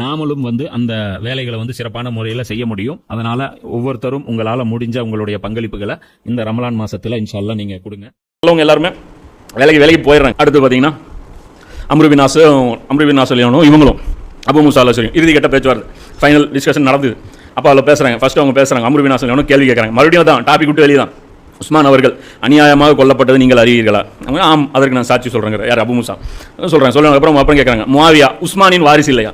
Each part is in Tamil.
நாமளும் வந்து அந்த வேலைகளை வந்து சிறப்பான முறையில் செய்ய முடியும். அதனால ஒவ்வொருத்தரும் உங்களால் முடிஞ்ச உங்களுடைய பங்களிப்புகளை இந்த ரமலான் மாசத்துல இன்ஷால்லா நீங்க கொடுங்க. உள்ளவங்க எல்லாருமே வேலைக்கு வேலைக்கு போயிடுறாங்க அடுத்து பார்த்தீங்கன்னா அம்ருபின் நாசும் இவங்களும் அபு முசாலா சொல்லியும். இறுதி கட்ட பேச்சுவார்த்தை ஃபைனல் டிஸ்கஷன் நடந்தது. அப்போ அதில் பேசுகிறாங்க ஃபஸ்ட்டு அவங்க பேசுகிறாங்க அம்ருபினாசலியானும் கேள்வி கேட்குறாங்க மறுபடியும் தான் டாபிக் விட்டு வெளியே தான் உஸ்மான் அவர்கள் அநியாயமாக கொல்லப்பட்டது நீங்கள் அறிவீர்களா? ஆம் அதற்கு நான் சாட்சி சொல்கிறேங்க யார்? அபு முசா. சொல்கிறேன் சொல்லுவாங்க அப்புறம் அப்புறம் கேட்குறாங்க முவாவியா உஸ்மானின் வாரிசு இல்லையா?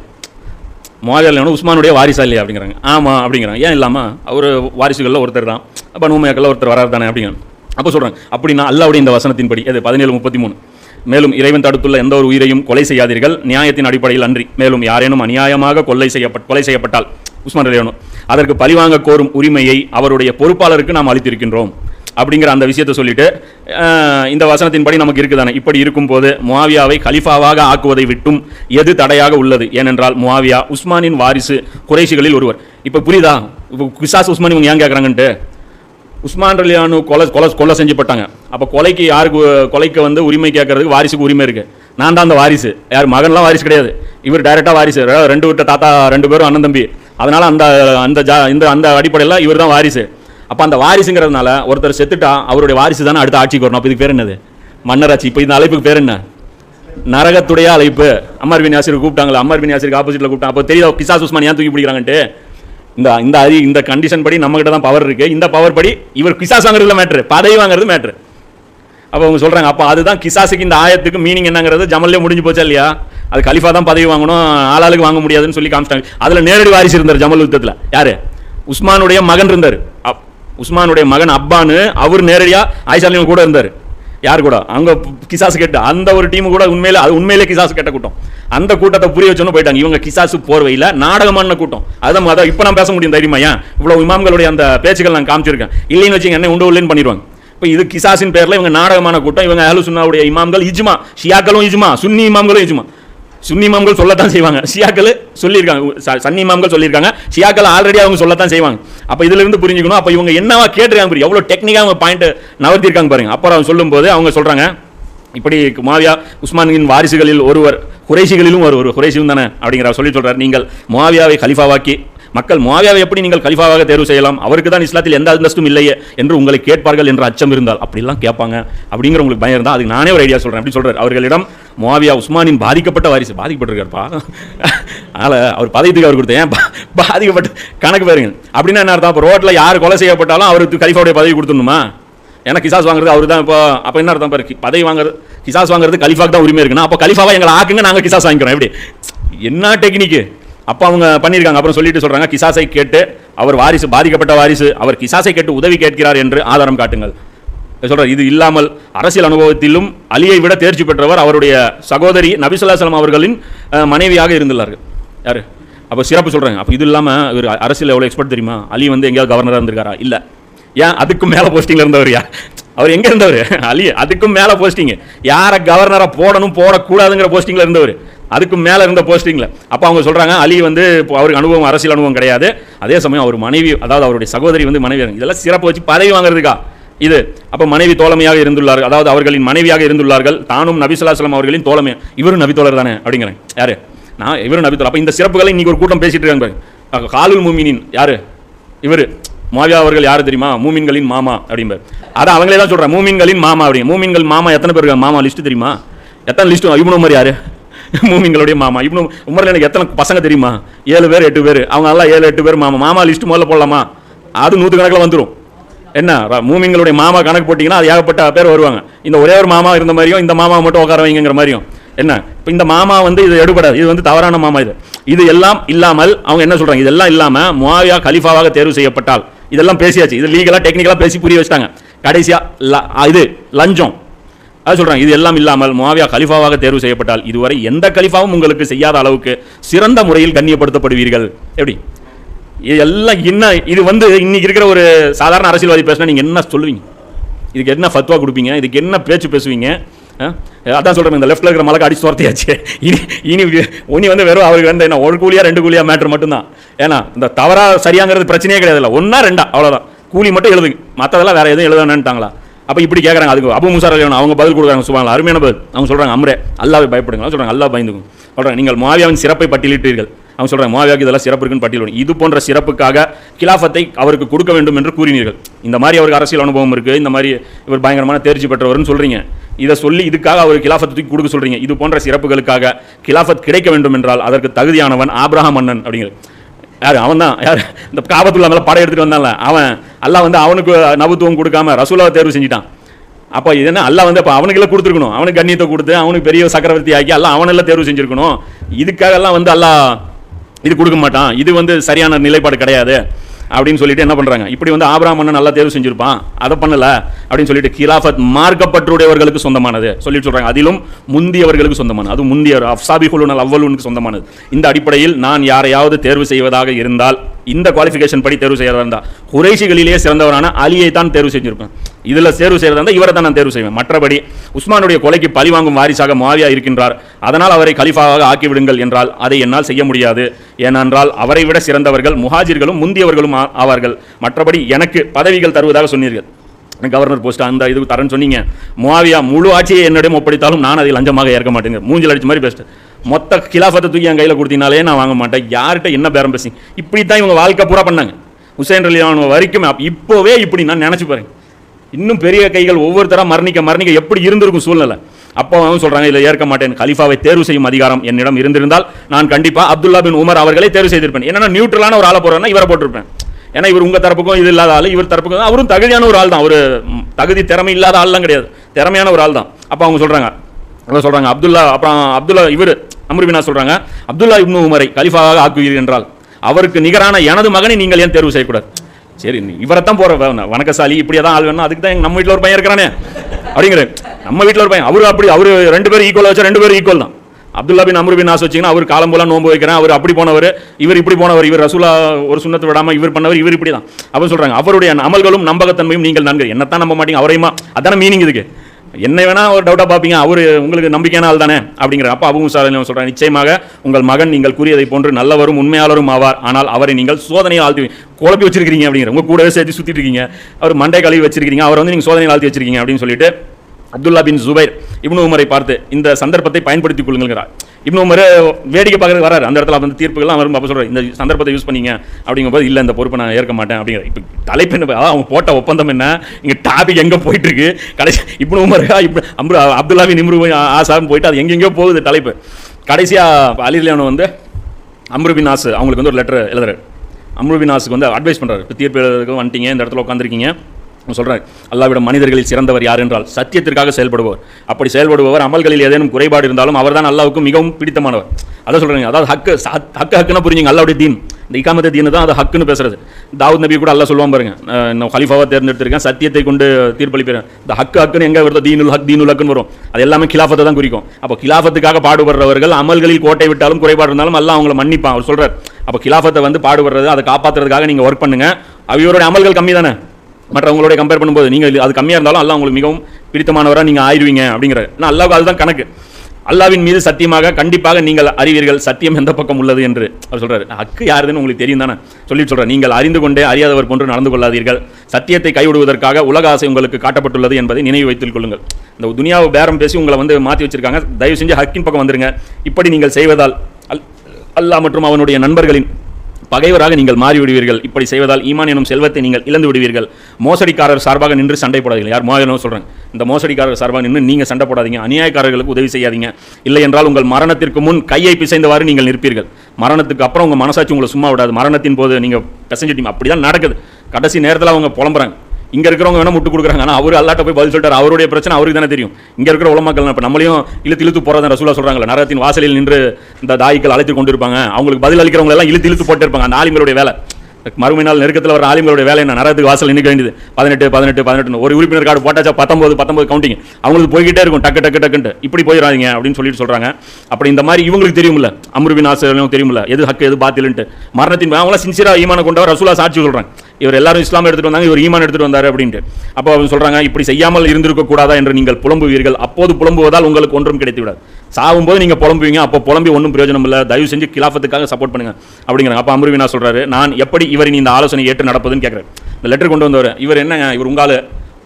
முவாவியா உஸ்மானுடைய வாரிசா இல்லையா அப்படிங்கிறாங்க. ஆமாம் அப்படிங்கிறாங்க. ஏன் இல்லாமல் அவர் வாரிசுகளில் ஒருத்தர் தான். அப்போ நூமையாக்களில் ஒருத்தர் வராது தானே அப்படிங்கிறாங்க. அப்போ சொல்கிறாங்க அப்படின்னா அல்லாவுடைய இந்த வசனத்தின்படி அது பதினேழு முப்பத்தி மூணு மேலும் இறைவன் தடுத்துள்ள எந்த ஒரு உயிரையும் கொலை செய்யாதீர்கள். நியாயத்தின் அடிப்படையில் அன்றி. மேலும் யாரேனும் அநியாயமாக கொலை செய்யப்பட் கொலை செய்யப்பட்டால் உஸ்மான் அலியானோ அதற்கு பழிவாங்க கோரும் உரிமையை அவருடைய பொறுப்பாளருக்கு நாம் அளித்திருக்கின்றோம். அப்படிங்கிற அந்த விஷயத்தை சொல்லிட்டு இந்த வசனத்தின்படி நமக்கு இருக்குதானே? இப்படி இருக்கும்போது முவாவியாவை கலிஃபாவாக ஆக்குவதை விட்டும் எது தடையாக உள்ளது? ஏனென்றால் முவாவியா உஸ்மானின் வாரிசு குறைசிகளில் ஒருவர். இப்போ புரியுதா? இப்போ கிசாஸ் உஸ்மான் இவங்க ஏன் கேட்குறாங்கன்ட்டு உஸ்மான் ரலியானு கொலை கொலை கொலை செஞ்சுப்பட்டாங்க அப்போ கொலைக்கு யாருக்கு கொலைக்கு வந்து உரிமை கேட்கறதுக்கு வாரிசுக்கு உரிமை இருக்குது நான் தான் அந்த வாரிசு. யார் மகன்லாம் வாரிசு கிடையாது. இவர் டைரெக்டாக வாரிசு. ரெண்டு விட்ட தாத்தா ரெண்டு பேரும் அண்ணன் தம்பி. அதனால் அந்த அந்த ஜா இந்த அந்த அடிப்படையில் இவர் தான் வாரிசு. அப்போ அந்த வாரிசுங்கிறதுனால ஒருத்தர் செத்துட்டா அவருடைய வாரிசு தானே அடுத்த ஆட்சிக்கு வரணும். அப்போ இதுக்கு பேர் என்னது? மன்னராட்சி. இப்போ இந்த அழைப்புக்கு பேர் என்ன? நரகத்துடைய அழைப்பு. அமர் பின் கூப்பிட்டாங்களா? அமர் பின் ஆப்போசிட்டில் ஆப்போசிட்ல அப்போ தெரியுதா? பிசாஸ் உஸ்மான் ஏன் தூக்கி பிடிக்கிறாங்கன்ட்டு? இந்த இந்த அரி இந்த கண்டிஷன் படி நம்மகிட்ட தான் பவர் இருக்குது இந்த பவர் படி இவர் கிசாஸ் வாங்குறதுல மேட்ரு பதவி வாங்குறது மேட்ரு அப்போ அவங்க சொல்கிறாங்க அப்போ அதுதான் கிசாஸுக்கு இந்த ஆயத்துக்கு மீனிங் என்னங்கிறது ஜமல்லே முடிஞ்சு போச்சா இல்லையா? அது கலிஃபா தான் பதவி வாங்கணும் ஆளாளுக்கு வாங்க முடியாதுன்னு சொல்லி காமிச்சிட்டாங்க. அதில் நேரடி வாரிசு இருந்தார் ஜமல் யுத்தத்தில். யார்? உஸ்மானுடைய மகன் இருந்தார். உஸ்மானுடைய மகன் அப்பான்னு அவர் நேரடியாக ஆயிஷாலையும் கூட இருந்தார். யார் கூட? அவங்க கிசாஸ் கேட்டு. அந்த ஒரு டீம் கூட உண்மையில அது உண்மையிலே கிசாஸ் கேட்ட கூட்டம். அந்த கூட்டத்தை புரிய வச்சோன்னு போயிட்டாங்க. இவங்க கிசாசு போர்வையில் நாடகமான கூட்டம். அதான் அதான் இப்போ நான் பேச முடியும் தைரியமா ஏன்? இவ்வளோ இமாம்களுடைய அந்த பேச்சுகள் நான் காமிச்சிருக்கேன். இல்லைன்னு வச்சுங்க என்ன உண்டு இல்லைன்னு பண்ணிடுவாங்க. இப்போ இது கிசாஸின் பேரில் இவங்க நாடகமான கூட்டம். இவங்க அஹ்லு சுன்னாவுடைய இமாம்கள் இஜ்மா ஷியாக்களும் இஜ்மா சுன்னி இமாம்களும் இஜ்மா. சுன்னி இமாம்கள் சொல்லத்தான் செய்வாங்க. ஷியாக்கள் சொல்லியிருக்காங்க. ச- சன்னி இமாம்கள் சொல்லியிருக்காங்க. ஷியாக்கள் ஆல்ரெடி அவங்க சொல்லத்தான் செய்வாங்க. அப்போ இதுல இருந்து புரிஞ்சுக்கணும். அப்போ இவங்க என்னவா கேட்டிருக்காங்க புரியும் எவ்வளோ டெக்னிக்காக அவங்க பாயிண்ட் நவர்த்திருக்காங்க பாருங்க. அப்புறம் அவங்க சொல்லும்போது அவங்க சொல்கிறாங்க இப்படி மாவியா உஸ்மானின் வாரிசுகளில் ஒருவர் குறைசிகளிலும் ஒருவர் குறைசியும் தானே அப்படிங்கிற சொல்லி சொல்கிறார் நீங்கள் மாவியாவை கலிஃபாவாக்கி மக்கள் முவாவியாவை எப்படி நீங்கள் கலிஃபாவாக தேர்வு செய்யலாம்? அவருக்கு தான் இஸ்லாத்தில் எந்த அந்தஸ்தும் இல்லையே என்று உங்களை கேட்பார்கள் என்ற அச்சம் இருந்தால் அப்படிலாம் கேட்பாங்க அப்படிங்கிற உங்களுக்கு பயம் இருந்தால் அதுக்கு நானே ஒரு ஐடியா சொல்கிறேன் அப்படி சொல்கிறார் அவர்களிடம் முவாவியா உஸ்மானின் பாதிக்கப்பட்ட வாரிசு பாதிக்கப்பட்டிருக்காருப்பா. அதனால் அவர் பதவித்துக்கு அவர் கொடுத்தேன். ஏன்? பா- பாதிக்கப்பட்டு கணக்கு பாருங்க. அப்படின்னா என்ன அர்த்தம்? அப்போ ரோட்டில் யார் கொலை செய்யப்பட்டாலும் அவருக்கு கலிஃபாவுடைய பதவி கொடுத்துணுமா ஏன்னா கிசாஸ் வாங்குறது அவர் தான். இப்போ அப்போ என்ன அர்த்தம்? பாரு பதவி வாங்குறது கிசாஸ் வாங்குறது கலிஃபாக்கு தான் உரிமை இருக்குன்னா அப்போ கலிஃபாவை எங்களை ஆக்குங்க நாங்கள் கிசாஸ் வாங்கிக்கிறோம். எப்படி? என்ன டெக்னிக்கு அப்போ அவங்க பண்ணியிருக்காங்க. அப்புறம் சொல்லிட்டு சொல்கிறாங்க கிசாசை கேட்டு அவர் வாரிசு பாதிக்கப்பட்ட வாரிசு அவர் கிசாசை கேட்டு உதவி கேட்கிறார் என்று ஆதாரம் காட்டுங்கள். சொல்கிறார் இது இல்லாமல் அரசியல் அனுபவத்திலும் அலியை விட தேர்ச்சி பெற்றவர் அவருடைய சகோதரி நபிசுல்லாசலம் அவர்களின் மனைவியாக இருந்துள்ளார்கள். யாரு? அப்போ சிறப்பு சொல்கிறாங்க அப்போ இது இல்லாமல் இவர் அரசியல் எவ்வளோ எக்ஸ்பர்ட் தெரியுமா? அலி வந்து எங்கேயாவது கவர்னராக இருந்திருக்காரா? இல்லை. ஏன்? அதுக்கும் மேலே போஸ்டிங்கில் இருந்தவர் யா அவர் எங்கே இருந்தவர்? அலி. அதுக்கும் மேலே போஸ்டிங்கு யாரை கவர்னராக போடணும் போடக்கூடாதுங்கிற போஸ்டிங்கில் இருந்தவர். அதுக்கும் மேலே இருந்த போஸ்டிங்கில் அப்போ அவங்க சொல்கிறாங்க அலி வந்து இப்போ அவருக்கு அனுபவம் அரசியல் அனுபவம் கிடையாது. அதே சமயம் அவர் மனைவி அதாவது அவருடைய சகோதரி வந்து மனைவி இதெல்லாம் சிறப்பு வச்சு பதவி வாங்குறதுக்கா? இது. அப்போ மனைவி தோழமையாக இருந்துள்ளார்கள். அதாவது அவர்களின் மனைவியாக இருந்துள்ளார்கள். தானும் நபிசுல்லாஸ்லாம் அவர்களின் தோழமை. இவரும் நபித்தோழர் தானே அப்படிங்கிறேன். யாரு? நான் இவரும் நபித்தோழர் அப்போ இந்த சிறப்புகளை இன்றைக்கி ஒரு கூட்டம் பேசிகிட்டு இருக்காங்க காலுல் மூமினின் யார்? இவர். மாவியா அவர்கள் யார் தெரியுமா? மூமின்களின் மாமா அப்படிம்பார். அதான் அவங்களே தான் சொல்கிறேன் மூமின்களின் மாமா அப்படிங்க. மூமின்கள் மாமா எத்தனை பேர் மாமா லிஸ்ட்டு தெரியுமா? எத்தனை லிஸ்ட்டு இப்னு மாதிரி யார்? மூமிங்களுடைய மாமா. இப்னு உமரில் எனக்கு எத்தனை பசங்க தெரியுமா? ஏழு பேர் எட்டு பேர். அவங்க எல்லாம் ஏழு எட்டு பேர் மாமா. மாமா லிஸ்ட் முதல்ல போடலாமா? அது நூற்று கணக்கில் வந்துடும் என்ன மூமிங்களுடைய மாமா கணக்கு போட்டிங்கன்னா அது ஏகப்பட்ட பேர் வருவாங்க. இந்த ஒரே ஒரு மாமா இருந்த மாதிரியும் இந்த மாமா மட்டும் உட்கார வைங்கிற மாதிரியும். என்ன? இப்போ இந்த மாமா வந்து இது எடுபடாது. இது வந்து தவறான மாமா இது. இது எல்லாம் இல்லாமல் அவங்க என்ன சொல்கிறாங்க இதெல்லாம் இல்லாமல் முஆவியா கலிஃபாவாக தேர்வு செய்யப்பட்டால். இதெல்லாம் பேசியாச்சு. இது லீகலாக டெக்னிக்கலாக பேசி புரிய வச்சிட்டாங்க. கடைசியாக இது லஞ்சம். அது சொல்கிறாங்க இது எல்லாம் இல்லாமல் முஆவியா கலிஃபாவாக தேர்வு செய்யப்பட்டால் இதுவரை எந்த கலிஃபாவும் உங்களுக்கு செய்யாத அளவுக்கு சிறந்த முறையில் கண்ணியப்படுத்தப்படுவீர்கள். எப்படி? இது எல்லாம் என்ன இது வந்து இன்னைக்கு இருக்கிற ஒரு சாதாரண அரசியல்வாதி பேசினா நீங்கள் என்ன சொல்லுவீங்க? இதுக்கு என்ன ஃபத்வா கொடுப்பீங்க? இதுக்கு என்ன பேச்சு பேசுவீங்க? ஆ? அதான் சொல்கிறேன் இந்த லெஃப்ட்டில் இருக்கிற மலக்கு அடிச்சு துரத்தியாச்சு. இனி இனி இனி வந்து வெறும் அவருக்கு வந்து என்ன ஒரு கூலியாக ரெண்டு கூலியாக மேட்ரு மட்டும்தான். ஏன்னா இந்த தவறாக சரியாங்கிறது பிரச்சனையே கிடையாதுல்ல. ஒன்றா ரெண்டா அவ்வளோதான் கூலி மட்டும் எழுதுங்க. மற்றதெல்லாம் வேறு எதுவும் எழுதணுன்ட்டாங்களா அப்போ இப்படி கேட்குறாங்க அதுக்கு அபு முசார் அலிவன் அவங்க பதில் கொடுக்குறாங்க சுபாங்க அருமையான பதில். அவங்க சொல்கிறாங்க அம்ரே அல்லாவை பயப்படுங்க சொல்கிறாங்க அல்லா பயந்துக்கும். சொல்கிறாங்க நீங்கள் மாவியாவின் சிறப்பை பட்டியலிட்டீர்கள். அவங்க சொல்கிறாங்க மாவியாவுக்கு இதெல்லாம் சிறப்பு இருக்குன்னு பட்டியல் இது போன்ற சிறப்புக்காக கிலாஃபத்தை அவருக்கு கொடுக்க வேண்டும் என்று கூறினீர்கள். இந்த மாதிரி அவருக்கு அரசியல் அனுபவம் இருக்குது இந்த மாதிரி இவர் பயங்கரமான தேர்ச்சி பெற்றவர்னு சொல்கிறீங்க இதை சொல்லி இதுக்காக அவர் கிலாஃபத்தை தூக்கி கொடுக்க சொல்கிறீங்க இது போன்ற சிறப்புகளுக்காக கிலாஃபத் கிடைக்க வேண்டும் என்றால் அதற்கு தகுதியானவன் ஆப்ரஹாம் மன்னன் அப்படிங்கிறது யார்? அவன் தான் யார்? இந்த காபத்துள்ள மேலே படம் எடுத்துகிட்டு வந்தான்ல. அவன் அல்லாஹ் வந்து அவனுக்கு நபுத்துவம் கொடுக்காம ரசூலாவை தேர்வு செஞ்சிட்டான். அப்போ இது என்ன? அல்லாஹ் வந்து அப்போ அவனுக்கு கொடுத்துருக்கணும். அவனுக்கு கண்ணியத்தை கொடுத்து அவனுக்கு பெரிய சக்கரவர்த்தி ஆக்கி எல்லாம் அவனெல்லாம் தேர்வு செஞ்சுருக்கணும். இதுக்காக எல்லாம் வந்து அல்லாஹ் இது கொடுக்க மாட்டான். இது வந்து சரியான நிலைப்பாடு கிடையாது. அப்படின்னு சொல்லிட்டு என்ன பண்றாங்க? இப்படி வந்து ஆபிரகாம் மன்னன் நல்லா தேர்வு செஞ்சிருப்பான். அதை பண்ணல அப்படின்னு சொல்லிட்டு கிலாஃபத் மார்க்கப்பற்றுடையவர்களுக்கு சொந்தமானது. சொல்லிட்டு சொல்றாங்க. அதிலும் முந்தியவர்களுக்கு சொந்தமானது. அது முந்தியவர் அஃசாபிகுலுனல் அவ்வலுனுக்கு சொந்தமானது. இந்த அடிப்படையில் நான் யாரையாவது தேர்வு செய்வதாக இருந்தால் இந்த குவாலிஃபிகேஷன் படி தேர்வு செய்யறதா இருந்தால் குறைஷிகளிலேயே சிறந்தவரான அலியை தான் தேர்வு செஞ்சுருப்பேன். இதில் தேர்வு செய்யறதா இருந்தால் இவரை தான் நான் தேர்வு செய்வேன். மற்றபடி உஸ்மானுடைய கொலைக்கு பழிவாங்கும் வாரிசாக மாவியா இருக்கின்றார். அதனால் அவரை கலிஃபாவாக ஆக்கிவிடுங்கள் என்றால் அதை என்னால் செய்ய முடியாது. ஏனென்றால் அவரை விட சிறந்தவர்கள் முஹாஜிர்களும் முந்தியவர்களும் ஆ- ஆவார்கள். மற்றபடி எனக்கு பதவிகள் தருவதாக சொன்னீர்கள். கவர்னர் போஸ்ட் அந்த இது தரேன்னு சொன்னீங்க. மாவியா முழு ஆட்சியை என்னிடம் ஒப்படைத்தாலும் நான் அதை லஞ்சமாக ஏற்க மாட்டேங்க. மூஞ்சில் அடிச்ச மாதிரி பெஸ்ட்டு மொத்த கிலாஃபத்தை தூக்கி என் கையில் கொடுத்தீங்கனாலே நான் வாங்க மாட்டேன். யார்கிட்ட என்ன பேரம் பேசி? இப்படி தான் இவங்க வாழ்க்கை பூரா பண்ணாங்க. ஹுசைன் ரலியான் வரைக்கும் இப்போவே இப்படி நான் நினச்சி பாருங்க. இன்னும் பெரிய கைகள் ஒவ்வொருத்தரா மரணிக்க மரணிக்க எப்படி இருந்திருக்கும் சூழ்நிலை? அப்போ அவங்க இதில் ஏற்க மாட்டேன். கலிஃபாவை தேர்வு செய்யும் அதிகாரம் என்னிடம் இருந்திருந்தால் நான் கண்டிப்பாக அப்துல்லா பின் உமர் அவர்களை தேர்வு செய்திருப்பேன். என்னன்னா நியூட்ரலான ஒரு ஆளை போடுறேன்னா இவரை போட்டிருப்பேன். ஏன்னா இவர் உங்கள் தரப்புக்கும் இது இல்லாத ஆள் இவர் தரப்புக்கும் அவரும் தகுதியான ஒரு ஆள் தான். ஒரு தகுதி திறமை இல்லாத ஆள்லாம் கிடையாது. திறமையான ஒரு ஆள் தான். அப்போ அவங்க சொல்கிறாங்க அவங்க சொல்கிறாங்க அப்துல்லா அப்புறம் அப்துல்லா இவர் அம்ருபினா சொல்றாங்க அப்துல்லா இப்னு உமரை கலிஃபாவாக ஆக்குவீர்கள் என்றால் அவருக்கு நிகரான எனது மகனை நீங்கள் ஏன் தேர்வு செய்யக்கூடாது? சரி இவரைத்தான் போற வணக்கசாலி இப்படியே தான் ஆள் வேணும் அதுக்கு தான் நம்ம வீட்டில் ஒரு பையன் இருக்கிறானே? அப்படிங்கிற நம்ம வீட்டில் ஒரு பையன் அவரு அப்படி அவரு ரெண்டு பேரும் ஈக்குவல் வச்சா ரெண்டு பேரும் ஈக்குவல் தான். அப்துல்லா பின் அம்ரு பின் வச்சிங்கன்னா வச்சீங்கன்னா அவர் காலம் போல நோன்பு வைக்கிறேன் அவர் அப்படி போனவர் இவர் இப்படி போனவர் இவர் ரசூலா ஒரு சுண்ணத்தை விடாமல் இவர் பண்ணவர் இவர் இப்படி தான் அவர் சொல்கிறாங்க அவருடைய அமல்களும் நம்பகத்தன்மையும் நீங்கள் நன்கு. என்னத்தான் நம்ப மாட்டீங்க அவரையுமா? அதான மீனிங் இதுக்கு. என்ன வேணா ஒரு டவுட்டாக பார்ப்பீங்க. அவர் உங்களுக்கு நம்பிக்கையான ஆள் தானே? அப்படிங்கிற அப்போ அபு முசா சொல்கிறேன் நிச்சயமாக உங்கள் மகன் நீங்கள் கூறியதை போன்று நல்லவரும் உண்மையாளரும் ஆவார். ஆனால் அவரை நீங்கள் சோதனையில் ஆழ்த்தி குழப்பி வச்சிருக்கீங்க அப்படிங்கிற உங்கள் கூடவே சேர்த்து சுற்றிட்டு இருக்கீங்க. அவர் மண்டை கழுவி வச்சிருக்கீங்க அவர் வந்து நீங்கள் சோதனையில் ஆழ்த்தி வச்சிருக்கீங்க அப்படின்னு சொல்லிட்டு அப்துல்லா பின் ஜுபைர் இப்னு உமரை பார்த்து இந்த சந்தர்ப்பத்தை பயன்படுத்திக் கொள்ளுங்கிறார் இப்னு உமர் வேடிக்கை பார்க்குறது வராரு. அந்த இடத்துல அந்த தீர்ப்புகள்லாம் வரும் அப்போ சொல்கிறார் இந்த சந்தர்ப்பத்தை யூஸ் பண்ணிங்க அப்படிங்கும்போது இல்லை இந்த பொறுப்பை நான் ஏற்க மாட்டேன். அப்படிங்கிற இப்போ தலைப்பு என்ன? அதாவது அவங்க போட்ட ஒப்பந்தம் என்ன? இங்கே டாபிக் எங்கே போயிட்டு இருக்கு கடைசி இப்னு உமருக்கா இப்ப அம்ரு அப்துல்லா பின் இம்ரு போயிட்டு அது எங்கெங்கேயோ போகுது தலைப்பு. கடைசியாக அலிலியானு வந்து அம்ருபின் ஆசு அவங்களுக்கு வந்து ஒரு லெட்டர் எழுதுறாரு. அம்ருபின் ஆஸுக்கு வந்து அட்வைஸ் பண்ணுறாரு இப்போ தீர்ப்பு எழுதுறதுக்கு வந்துட்டீங்க இந்த இடத்துல உட்காந்துருக்கீங்க சொல்கிறார் அல்லாவிட மனிதர்களில் சிறந்தவர் யார் என்றால் சத்தியத்திற்காக செயல்படுபவர். அப்படி செயல்படுபவர் அமல்களில் ஏதேனும் குறைபாடு இருந்தாலும் அவர்தான் அல்லாவுக்கும் மிகவும் பிடித்தமானவர். அதான் சொல்றாங்க அதாவது ஹக்கு ஹக்கு ஹக்குன்னா புரிஞ்சுங்க அல்லாவுடைய தீன். இந்த இக்காமத்த தீனு தான் அது ஹக்குன்னு பேசுறது. தாவூத் நபி கூட அல்லா சொல்லுவான் பாருங்க நான் ஹலிஃபாவாக தேர்ந்தெடுத்திருக்கேன் சத்தியத்தை கொண்டு தீர்ப்பளிப்பேன் இந்த ஹக்கு ஹக்குன்னு எங்கே வருதோ தீனுல் ஹக் தீனுல் ஹக்குன்னு வரும். அது எல்லாமே கிலாஃபத்தை தான் குறிக்கும். அப்போ கிலாஃபத்துக்காக பாடுபடுறவர்கள் அமல்களில் கோட்டை விட்டாலும் குறைபாடு இருந்தாலும் அல்லாஹ் அவங்களை மன்னிப்பான். அவர் சொல்கிறார் அப்போ கிலாஃபத்தை வந்து பாடுபடுறது அதை காப்பாற்றுறதுக்காக நீங்கள் ஒர்க் பண்ணுங்க. அவரோட அமல்கள் கம்மி தானே மற்றவங்களோட கம்பேர் பண்ணும்போது நீங்கள் அது கம்மியாக இருந்தாலும் அல்லா உங்களுக்கு மிகவும் பிடித்தமானவராக நீங்கள் ஆயிடுவீங்க அப்படிங்கிற. நான் அல்லாவுக்கு அதுதான் கணக்கு. அல்லாவின் மீது சத்தியமாக கண்டிப்பாக நீங்கள் அறிவீர்கள். சத்தியம் எந்த பக்கம் உள்ளது என்று அவர் சொல்கிறார் ஹக்கு யாருதுன்னு உங்களுக்கு தெரியும் தானே? சொல்லி சொல்கிறார் நீங்கள் அறிந்து கொண்டே அறியாதவர் போன்று நடந்து கொள்ளாதீர்கள். சத்தியத்தை கைவிடுவதற்காக உலக ஆசை உங்களுக்கு காட்டப்பட்டுள்ளது என்பதை நினைவு வைத்துக் கொள்ளுங்கள். இந்த துனியாவை பேரம் பேசி உங்களை வந்து மாற்றி வச்சிருக்காங்க. தயவு செஞ்சு ஹக்கின் பக்கம் வந்துருங்க. இப்படி நீங்கள் செய்வதால் அல் அல்லாஹ் மற்றும் அவனுடைய நண்பர்களின் பகைவராக நீங்கள் மாறிவிடுவீர்கள். இப்படி செய்வதால் ஈமான் எனும் செல்வத்தை நீங்கள் இழந்து விடுவீர்கள். மோசடிக்காரர் சார்பாக நின்று சண்டை போடாதீங்க யார் மோசடி சொல்கிறேன் இந்த மோசடிக்காரர் சார்பாக நின்று நீங்கள் சண்டை போடாதீங்க. அநியாயக்காரர்களுக்கு உதவி செய்யாதீங்க. இல்லை என்றால் உங்கள் மரணத்திற்கு முன் கையை பிசைந்தவாறு நீங்கள் நிற்பீர்கள். மரணத்துக்கு அப்புறம் உங்கள் மனசாட்சி உங்களை சும்மா விடாது. மரணத்தின் போது நீங்கள் பிசைஞ்சிட்டீங்க. அப்படிதான் நடக்குது. கடைசி நேரத்தில் அவங்க புலம்புறாங்க. இங்கே இருக்கிறவங்க வேணால் முட்டு கொடுக்குறாங்க. ஆனால் அவர் அல்லாட்ட போய் பதில் சொல்லிட்டார். அவருடைய பிரச்சனை அவருக்கு தானே தெரியும். இங்கே இருக்கிற உலமாக்கள் இப்போ நம்மளையும் இழுத்து இழுத்து போறத ரசூலா சொல்கிறாங்களே நரகத்தின் வாசலில் நின்று இந்த தாய்க்கள் அழைத்து கொண்டிருப்பாங்க. அவங்களுக்கு பதில் அளிக்கிறவங்க எல்லாம் இழுத்து இழுத்து போட்டு இருப்பாங்க. அந்த ஆலிம்களுடைய வேலை. மறுமை நாள் நெருக்கத்தில் வர ஆலிம்களுடைய வேலை என்ன? நரகத்துக்கு வாசல் நிற்க வேண்டியது. பதினெட்டு பதினெட்டு பதினெட்டு ஒரு உறுப்பினர் கார்டு போட்டாச்சா பத்தொம்பது பத்தொம்பது கவுண்டிங் அவங்களுக்கு போய்கிட்டே இருக்கும். டக்கு டக்கு டக்குன்ட்டு. இப்படி போயிடாதீங்க அப்படின்னு சொல்லிட்டு சொல்கிறாங்க அப்படி இந்த மாதிரி இவங்களுக்கு தெரியும்ல. அமருவின் ஆசிரியர்களும் தெரியும்ல. எது ஹக்கு எது பாத்திலுன்ட்டு. மரணத்தின் அவங்களாம் சின்சியராக ஈமான கொண்டவர் ரசூலா சாட்சி சொல்கிறாங்க இவர் எல்லாரும் இஸ்லாம் எடுத்துட்டு வந்தாங்க இவர் ஈமான் எடுத்துட்டு வந்தார் அப்படின்ட்டு. அப்போ அவங்க சொல்றாங்க இப்படி செய்யாமல் இருந்திருக்க கூடாதா என்று நீங்கள் புலம்புவீர்கள். அப்போது புலம்புவதால் உங்களுக்கு ஒன்றும் கிடைத்து விடாது சாகும்போது நீங்க புலம்புவீங்க அப்போ புலம்பி ஒன்றும் பிரயோஜனம் இல்லை தயவு செஞ்சு கிலாஃபத்துக்காக சப்போர்ட் பண்ணுங்க அப்படிங்கிறாங்க. அப்போ அமருவினா சொல்றாரு நான் எப்படி இவரின் இந்த ஆலோசனை ஏற்று நடப்பதுன்னு கேட்குறேன் இந்த லெட்டர் கொண்டு வந்தவர் இவர் என்ன இவர் உங்கால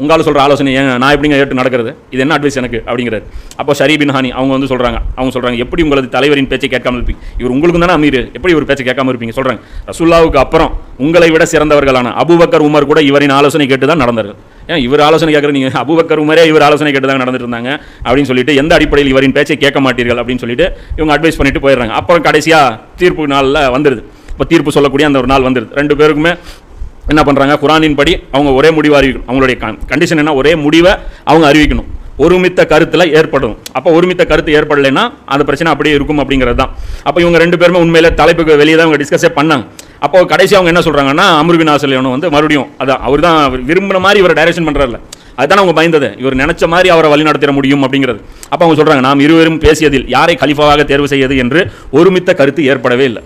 உங்களால் சொல்கிற ஆலோசனை ஏன் நான் எப்படிங்க ஏற்று நடக்கிறது? இது என்ன அட்வைஸ் எனக்கு? அப்படிங்கிறாரு. அப்போ ஷரீபின் ஹானி அவங்க வந்து சொல்கிறாங்க அவங்க சொல்கிறாங்க எப்படி உங்களது தலைவரின் பேச்சை கேட்காம இருப்பீங்க? இவர் உங்களுக்கு தானே அமீர்? எப்படி ஒரு பேச்சை கேட்காம இருப்பீங்க? சொல்கிறாங்க ரசுல்லாவுக்கு அப்புறம் உங்களை விட சிறந்தவர்களான அபுபக்கர் உமர் கூட இவரின் ஆலோசனை கேட்டு தான் நடந்தார்கள். ஏன் இவர் ஆலோசனை கேட்குற நீங்கள் அபுபக்கர் உமரே இவர் ஆலோசனை கேட்டு தான் நடந்துட்டு இருந்தாங்க அப்படின்னு சொல்லிட்டு எந்த அடிப்படையில் இவரின் பேச்சை கேட்க மாட்டீர்கள் அப்படின்னு சொல்லிட்டு இவங்க அட்வைஸ் பண்ணிட்டு போயிடுறாங்க. அப்புறம் கடைசியாக தீர்ப்பு நாளில் வந்துடுது இப்போ தீர்ப்பு சொல்லக்கூடிய அந்த ஒரு நாள் வந்துடுது ரெண்டு பேருக்குமே என்ன பண்ணுறாங்க குரானின் படி அவங்க ஒரே முடிவை அறிவிக்கணும். அவங்களுடைய கண்டிஷன் என்ன? ஒரே முடிவை அவங்க அறிவிக்கணும். ஒருமித்த கருத்தில் ஏற்படும். அப்போ ஒருமித்த கருத்து ஏற்படலைன்னா அந்த பிரச்சனை அப்படியே இருக்கும் அப்படிங்கிறது தான். அப்போ இவங்க ரெண்டு பேருமே உண்மையில தலைப்புக்கு வெளியே தான் அவங்க டிஸ்கஸே பண்ணாங்க. அப்போ கடைசி அவங்க என்ன சொல்கிறாங்கன்னா அமருவின் ஆசிரியவனு வந்து மறுபடியும் அதான் அவர் தான் விரும்புகிற மாதிரி இவரை டைரக்ஷன் பண்ணுறாருல அதுதான் அவங்க பயந்தது. இவர் நினைச்ச மாதிரி அவரை வழிநடத்திட முடியும் அப்படிங்கிறது. அப்போ அவங்க சொல்கிறாங்க நாம் இருவரும் பேசியதில் யாரை கலிஃபாவாக தேர்வு செய்யது என்று ஒருமித்த கருத்து ஏற்படவே இல்லை.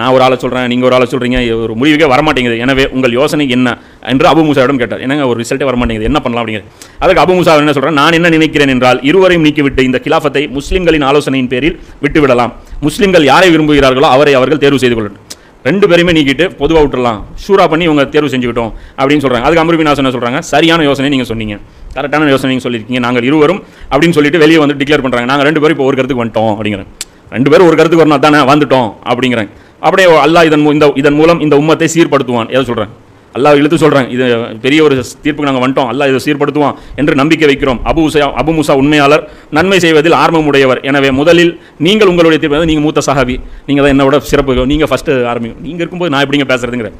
நான் ஒரு ஆளை சொல்கிறேன் நீங்கள் ஒரு ஆளை சொல்கிறீங்க ஒரு முடிவுக்கே வரமாட்டேங்குது. எனவே உங்கள் யோசனை என்ன? என்று அபு மூசாவிடம் கேட்டார். என்னங்க ஒரு ரிசல்ட்டே வரமாட்டேங்குது? என்ன பண்ணலாம் அப்படிங்கிறது? அதுக்கு அபு மூசா என்ன சொல்கிறேன் நான் என்ன நினைக்கிறேன் என்றால் இருவரையும் நீக்கிவிட்டு இந்த கிலாஃபத்தை முஸ்லீம்களின் ஆலோசனையின் பேரில் விட்டுவிடலாம். முஸ்லீம்கள் யாரை விரும்புகிறார்களோ அவரை அவர்கள் தேர்வு செய்து கொள்ளட்டும் ரெண்டு பேருமே நீக்கிட்டு பொதுவாக விட்டுடலாம் ஷூரா பண்ணி இவங்க தேர்வு செஞ்சுக்கிட்டோம் அப்படின்னு சொல்கிறாங்க அதுக்கு அமருபின் என்ன சொல்கிறாங்க சரியான யோசனை நீங்கள் சொன்னீங்க. கரெக்டான யோசனை நீங்கள் சொல்லியிருக்கீங்க. நாங்கள் இருவரும் அப்படின்னு சொல்லிட்டு வெளியே வந்து டிக்ளேர் பண்ணுறாங்க நாங்கள் ரெண்டு பேரும் இப்போ ஒரு கருத்துக்கு வந்துட்டோம் அப்படிங்கிறேன். ரெண்டு பேரும் ஒரு கருத்துக்கு வரணும் தானே வந்துட்டோம் அப்படிங்கிறேன். அப்படியே அல்லாஹ் இதன் இந்த இதன் மூலம் இந்த உம்மத்தை சீர்படுத்துவான். எதை சொல்கிறேன் அல்லாஹ் இழுத்து சொல்கிறாங்க இது பெரிய ஒரு தீர்ப்புக்கு நாங்கள் வந்துட்டோம். அல்லாஹ் இதை சீர்படுத்துவான் என்று நம்பிக்கை வைக்கிறோம். அபு உசா அபு முசா உண்மையாளர் நன்மை செய்வதில் ஆர்வமுடையவர். எனவே முதலில் நீங்கள் உங்களுடைய தீர்ப்பு நீங்கள் மூத்த சஹாபி. நீங்கள் தான் என்னோட சிறப்பு. நீங்கள் ஃபஸ்ட்டு ஆரம்பிங்க நீங்கள் இருக்கும்போது நான் எப்படிங்க பேசுறதுங்கிற.